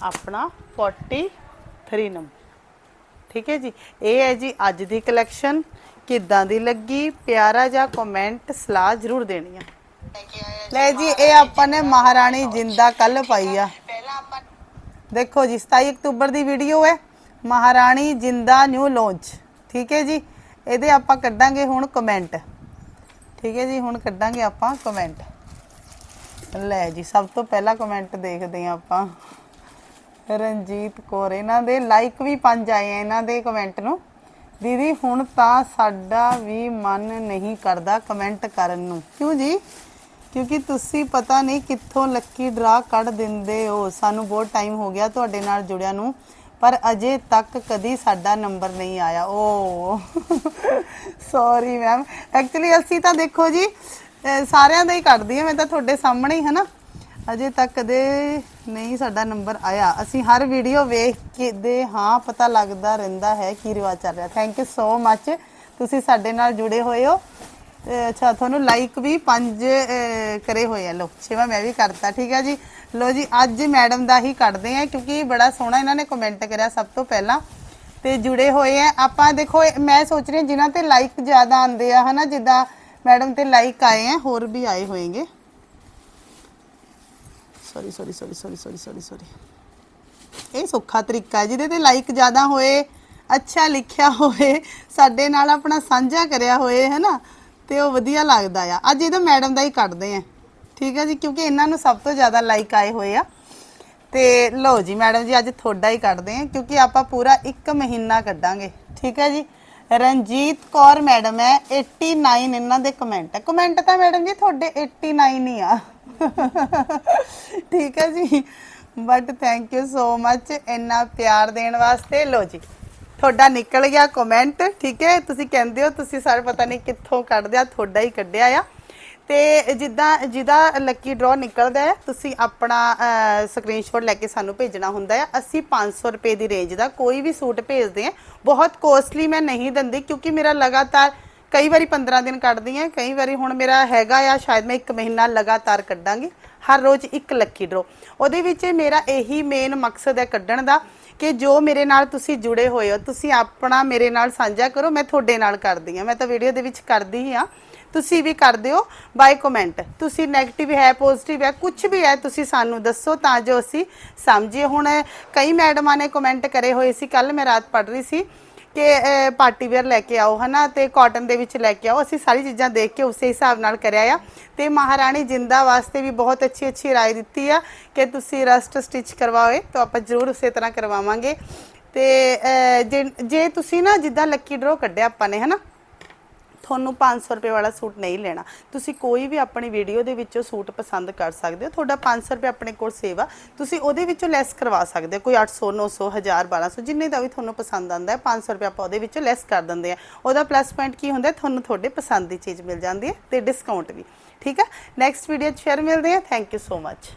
ਆਪਣਾ 43 ਨੰਬਰ ਠੀਕ ਹੈ ਜੀ? ਇਹ ਹੈ ਜੀ ਅੱਜ ਦੀ ਕਲੈਕਸ਼ਨ ਕਿੱਦਾਂ ਦੀ ਲੱਗੀ? ਪਿਆਰਾ ਜਾਂ ਕਮੈਂਟ ਸਲਾਹ ਜ਼ਰੂਰ ਦੇਣੀ ਆ। ਲੈ ਜੀ, ਇਹ ਆਪਾਂ ਨੇ ਮਹਾਰਾਣੀ ਜਿੰਦਾ ਕੱਲ ਪਾਈ ਆ। ਦੇਖੋ ਜੀ 27 ਅਕਤੂਬਰ ਦੀ ਵੀਡੀਓ ਹੈ। ਮਹਾਰਾਣੀ ਜਿੰਦਾ ਨਿਊ ਲਾਂਚ ਠੀਕ ਹੈ ਜੀ? ਇਹਦੇ ਆਪਾਂ ਕੱਢਾਂਗੇ ਹੁਣ ਕਮੈਂਟ ਠੀਕ ਹੈ ਜੀ, ਹੁਣ ਕੱਢਾਂਗੇ ਆਪਾਂ ਕਮੈਂਟ ਲੈ ਜੀ, ਸਭ ਤੋਂ ਪਹਿਲਾ ਕਮੈਂਟ ਦੇਖਦੇ ਹਾਂ ਆਪਾਂ। ਰਣਜੀਤ ਕੌਰ, ਇਹਨਾਂ ਦੇ ਲਾਈਕ ਵੀ ਪੰਜ ਆਏ ਆ ਇਹਨਾਂ ਦੇ ਕਮੈਂਟ ਨੂੰ। ਦੀਦੀ, ਹੁਣ ਤਾਂ ਸਾਡਾ ਵੀ ਮਨ ਨਹੀਂ ਕਰਦਾ ਕਮੈਂਟ ਕਰਨ ਨੂੰ। ਕਿਉਂ ਜੀ? ਕਿਉਂਕਿ ਤੁਸੀਂ ਪਤਾ ਨਹੀਂ ਕਿੱਥੋਂ ਲੱਕੀ ਡਰਾ ਕੱਢ ਦਿੰਦੇ ਹੋ। ਸਾਨੂੰ ਬਹੁਤ ਟਾਈਮ ਹੋ ਗਿਆ ਤੁਹਾਡੇ ਨਾਲ ਜੁੜਿਆ ਨੂੰ, ਪਰ ਅਜੇ ਤੱਕ ਕਦੀ ਸਾਡਾ ਨੰਬਰ ਨਹੀਂ ਆਇਆ। ਓ ਸੌਰੀ ਮੈਮ ਐਕਚੁਅਲੀ ਅਸੀਂ ਤਾਂ ਦੇਖੋ ਜੀ ਸਾਰਿਆਂ ਦਾ ਹੀ ਕੱਢਦੀ ਹਾਂ, ਮੈਂ ਤਾਂ ਤੁਹਾਡੇ ਸਾਹਮਣੇ ਹੀ, ਹਨਾ? ਅਜੇ ਤੱਕ ਕਦੇ ਨਹੀਂ ਸਾਡਾ ਨੰਬਰ ਆਇਆ। ਅਸੀਂ ਹਰ ਵੀਡੀਓ ਵੇਖ ਕੇ ਦੇ ਹਾਂ, ਪਤਾ ਲੱਗਦਾ ਰਹਿੰਦਾ ਹੈ ਕੀ ਰਿਵਾਜ ਚੱਲ ਰਿਹਾ। ਥੈਂਕ ਯੂ ਸੋ ਮੱਚ ਤੁਸੀਂ ਸਾਡੇ ਨਾਲ ਜੁੜੇ ਹੋਏ ਹੋ। ਅੱਛਾ, ਤੁਹਾਨੂੰ ਲਾਈਕ ਵੀ ਪੰਜ ਕਰੇ ਹੋਏ ਆ। ਲੋ ਛੇਵਾਂ ਮੈਂ ਵੀ ਕਰਤਾ, ਠੀਕ ਹੈ ਜੀ? ਲੋ ਜੀ, ਅੱਜ ਮੈਡਮ ਦਾ ਹੀ ਕੱਢਦੇ ਆ, ਕਿਉਂਕਿ ਬੜਾ ਸੋਹਣਾ ਇਹਨਾਂ ਨੇ ਕਮੈਂਟ ਕਰਿਆ ਸਭ ਤੋਂ ਪਹਿਲਾਂ। ਤੇ ਜੁੜੇ ਹੋਏ ਆ। ਆਪਾਂ ਦੇਖੋ ਮੈਂ ਸੋਚ ਰਹੀ ਜਿਨ੍ਹਾਂ ਤੇ ਲਾਈਕ ਜ਼ਿਆਦਾ ਆਉਂਦੇ ਆ, ਹਨਾ, ਜਿੱਦਾਂ ਮੈਡਮ ਤੇ ਲਾਈਕ ਆਏ ਆ, ਹੋਰ ਵੀ ਆਏ ਹੋਣਗੇ sorry sorry sorry sorry sorry sorry sorry ਇਹ ਸੌਖਾ ਤਰੀਕਾ ਹੈ, ਜਿਹਦੇ ਤੇ ਲਾਈਕ ਜ਼ਿਆਦਾ ਹੋਏ, ਅੱਛਾ ਲਿਖਿਆ ਹੋਏ, ਸਾਡੇ ਨਾਲ ਆਪਣਾ ਸਾਂਝਾ ਕਰਿਆ ਹੋਏ ਹੈ ਨਾ ਤੇ ਉਹ ਵਧੀਆ ਲੱਗਦਾ ਆ। ਅੱਜ ਇਹਦਾ ਮੈਡਮ ਦਾ ਹੀ ਕੱਢਦੇ ਆ। ਠੀਕ ਹੈ ਜੀ, ਕਿਉਂਕਿ ਇਹਨਾਂ ਨੂੰ ਸਭ ਤੋਂ ਜ਼ਿਆਦਾ ਲਾਈਕ ਆਏ ਹੋਏ ਆ। ਤੇ ਲਓ ਜੀ ਮੈਡਮ ਜੀ, ਅੱਜ ਤੁਹਾਡਾ ਹੀ ਕੱਢਦੇ ਆ, ਕਿਉਂਕਿ ਆਪਾਂ ਪੂਰਾ 1 ਮਹੀਨਾ ਕੱਢਾਂਗੇ। ਠੀਕ ਹੈ ਜੀ? ਰਣਜੀਤ ਕੌਰ ਮੈਡਮ ਹੈ 89 ਇਹਨਾਂ ਦੇ ਕਮੈਂਟ ਹੈ ਕਮੈਂਟ ਤਾਂ ਮੈਡਮ ਜੀ, ਤੁਹਾਡੇ 89 ਹੀ ਆ। ਠੀਕ ਹੈ ਜੀ? But thank you so much ਇੰਨਾ ਪਿਆਰ ਦੇਣ ਵਾਸਤੇ। ਲੋ ਜੀ ਤੁਹਾਡਾ ਨਿਕਲ ਗਿਆ ਕਮੈਂਟ ਠੀਕ ਹੈ? ਤੁਸੀਂ ਕਹਿੰਦੇ ਹੋ, ਤੁਸੀਂ ਸਾਰੇ ਪਤਾ ਨਹੀਂ ਕਿੱਥੋਂ ਕੱਢਦੇ ਆ ਤੁਹਾਡਾ ਹੀ ਕੱਢਿਆ ਆ। ਤੇ ਜਿੱਦਾਂ, ਜਿਹਦਾ ਲੱਕੀ ਡਰਾ ਨਿਕਲਦਾ ਹੈ, ਤੁਸੀਂ ਆਪਣਾ ਸਕਰੀਨਸ਼ਾਟ ਲੈ ਕੇ ਸਾਨੂੰ ਭੇਜਣਾ ਹੁੰਦਾ ਹੈ। ਅਸੀਂ 500 ਰੁਪਏ ਦੀ ਰੇਂਜ ਦਾ ਕੋਈ ਵੀ ਸੂਟ ਭੇਜਦੇ ਹਾਂ। ਬਹੁਤ ਕੋਸਟਲੀ ਮੈਂ ਨਹੀਂ ਦਿੰਦੀ, ਕਿਉਂਕਿ ਮੇਰਾ ਲਗਾਤਾਰ ਕਈ ਵਾਰੀ 15 ਦਿਨ ਕੱਢਦੀ ਹਾਂ, ਕਈ ਵਾਰੀ ਹੁਣ ਮੇਰਾ ਹੈਗਾ ਆ, ਸ਼ਾਇਦ ਮੈਂ 1 ਮਹੀਨਾ ਲਗਾਤਾਰ ਕੱਢਾਂਗੀ। ਹਰ ਰੋਜ਼ ਇੱਕ ਲੱਕੀ ਡਰਾ ਉਹਦੇ ਵਿੱਚ ਮੇਰਾ ਇਹੀ ਮੇਨ ਮਕਸਦ ਹੈ ਕੱਢਣ ਦਾ। ਕਿ ਜੋ ਮੇਰੇ ਨਾਲ ਤੁਸੀਂ ਜੁੜੇ ਹੋਏ ਹੋ, ਤੁਸੀਂ ਆਪਣਾ ਮੇਰੇ ਨਾਲ ਸਾਂਝਾ ਕਰੋ, ਮੈਂ ਤੁਹਾਡੇ ਨਾਲ ਕਰਦੀ ਹਾਂ। ਮੈਂ ਤਾਂ ਵੀਡੀਓ ਦੇ ਵਿੱਚ ਕਰਦੀ ਹੀ ਆ ਤੁਸੀਂ ਵੀ ਕਰ ਦਿਓ ਬਾਈ ਕਮੈਂਟ। ਤੁਸੀਂ 네ਗੇਟਿਵ ਹੈ ਪੋਜ਼ਿਟਿਵ ਹੈ ਕੁਝ ਵੀ ਹੈ, ਤੁਸੀਂ ਸਾਨੂੰ ਦੱਸੋ ਤਾਂ ਜੋ ਅਸੀਂ ਸਮਝੀਏ। ਹੁਣ ਕਈ ਮੈਡਮਾਂ ਨੇ ਕਮੈਂਟ ਕਰੇ ਹੋਏ ਸੀ ਕੱਲ ਮੈਂ ਰਾਤ ਪੜ੍ਹ ਰਹੀ ਸੀ। ਕਿ ਪਾਰਟੀ ਵੇਅਰ ਲੈ ਕੇ ਆਓ, ਹਨਾ? ਤੇ ਕਾਟਨ ਦੇ ਵਿੱਚ ਲੈ ਕੇ ਆਓ। ਅਸੀਂ ਸਾਰੀ ਚੀਜ਼ਾਂ ਦੇਖ ਕੇ ਉਸੇ ਹਿਸਾਬ ਨਾਲ ਕਰਿਆ ਆ। ਤੇ ਮਹਾਰਾਣੀ ਜਿੰਦਾ ਵਾਸਤੇ ਵੀ ਬਹੁਤ ਅੱਛੀ ਅੱਛੀ ਰਾਏ ਦਿੱਤੀ ਆ ਕਿ ਤੁਸੀਂ ਰਸਟ ਸਟਿਚ ਕਰਵਾਓਏ ਤਾਂ ਆਪਾਂ ਜ਼ਰੂਰ ਉਸੇ ਤਰ੍ਹਾਂ ਕਰਵਾਵਾਂਗੇ। ਤੇ ਜੇ- ਜੇ ਤੁਸੀਂ ਨਾ ਜਿੱਦਾਂ ਲੱਕੀ ਡਰੋ ਕੱਢਿਆ ਆਪਾਂ ਨੇ, ਹਨਾ? ਤੁਹਾਨੂੰ 500 ਰੁਪਏ ਵਾਲਾ ਸੂਟ ਨਹੀਂ ਲੈਣਾ। ਤੁਸੀਂ ਕੋਈ ਵੀ ਆਪਣੀ ਵੀਡੀਓ ਦੇ ਵਿੱਚੋਂ ਸੂਟ ਪਸੰਦ ਕਰ ਸਕਦੇ ਹੋ। ਤੁਹਾਡਾ 500 ਰੁਪਏ ਆਪਣੇ ਕੋਲ ਸੇਵਾ, ਤੁਸੀਂ ਉਹਦੇ ਵਿੱਚੋਂ ਲੈਸ ਕਰਵਾ ਸਕਦੇ ਹੋ। ਕੋਈ 800 900 1000 1200 ਜਿੰਨੇ ਦਾ ਵੀ ਤੁਹਾਨੂੰ ਪਸੰਦ ਆਉਂਦਾ ਹੈ 500 ਰੁਪਏ ਆਪਾਂ ਉਹਦੇ ਵਿੱਚੋਂ ਲੈਸ ਕਰ ਦਿੰਦੇ ਆ ਉਹਦਾ ਪਲੱਸ ਪੁਆਇੰਟ ਕੀ ਹੁੰਦਾ ਤੁਹਾਨੂੰ ਤੁਹਾਡੇ ਪਸੰਦ ਦੀ ਚੀਜ਼ ਮਿਲ ਜਾਂਦੀ ਹੈ ਤੇ ਡਿਸਕਾਊਂਟ ਵੀ। ਠੀਕ ਹੈ? ਨੈਕਸਟ ਵੀਡੀਓ 'ਚ ਫਿਰ ਮਿਲਦੇ ਹਾਂ। Thank you so much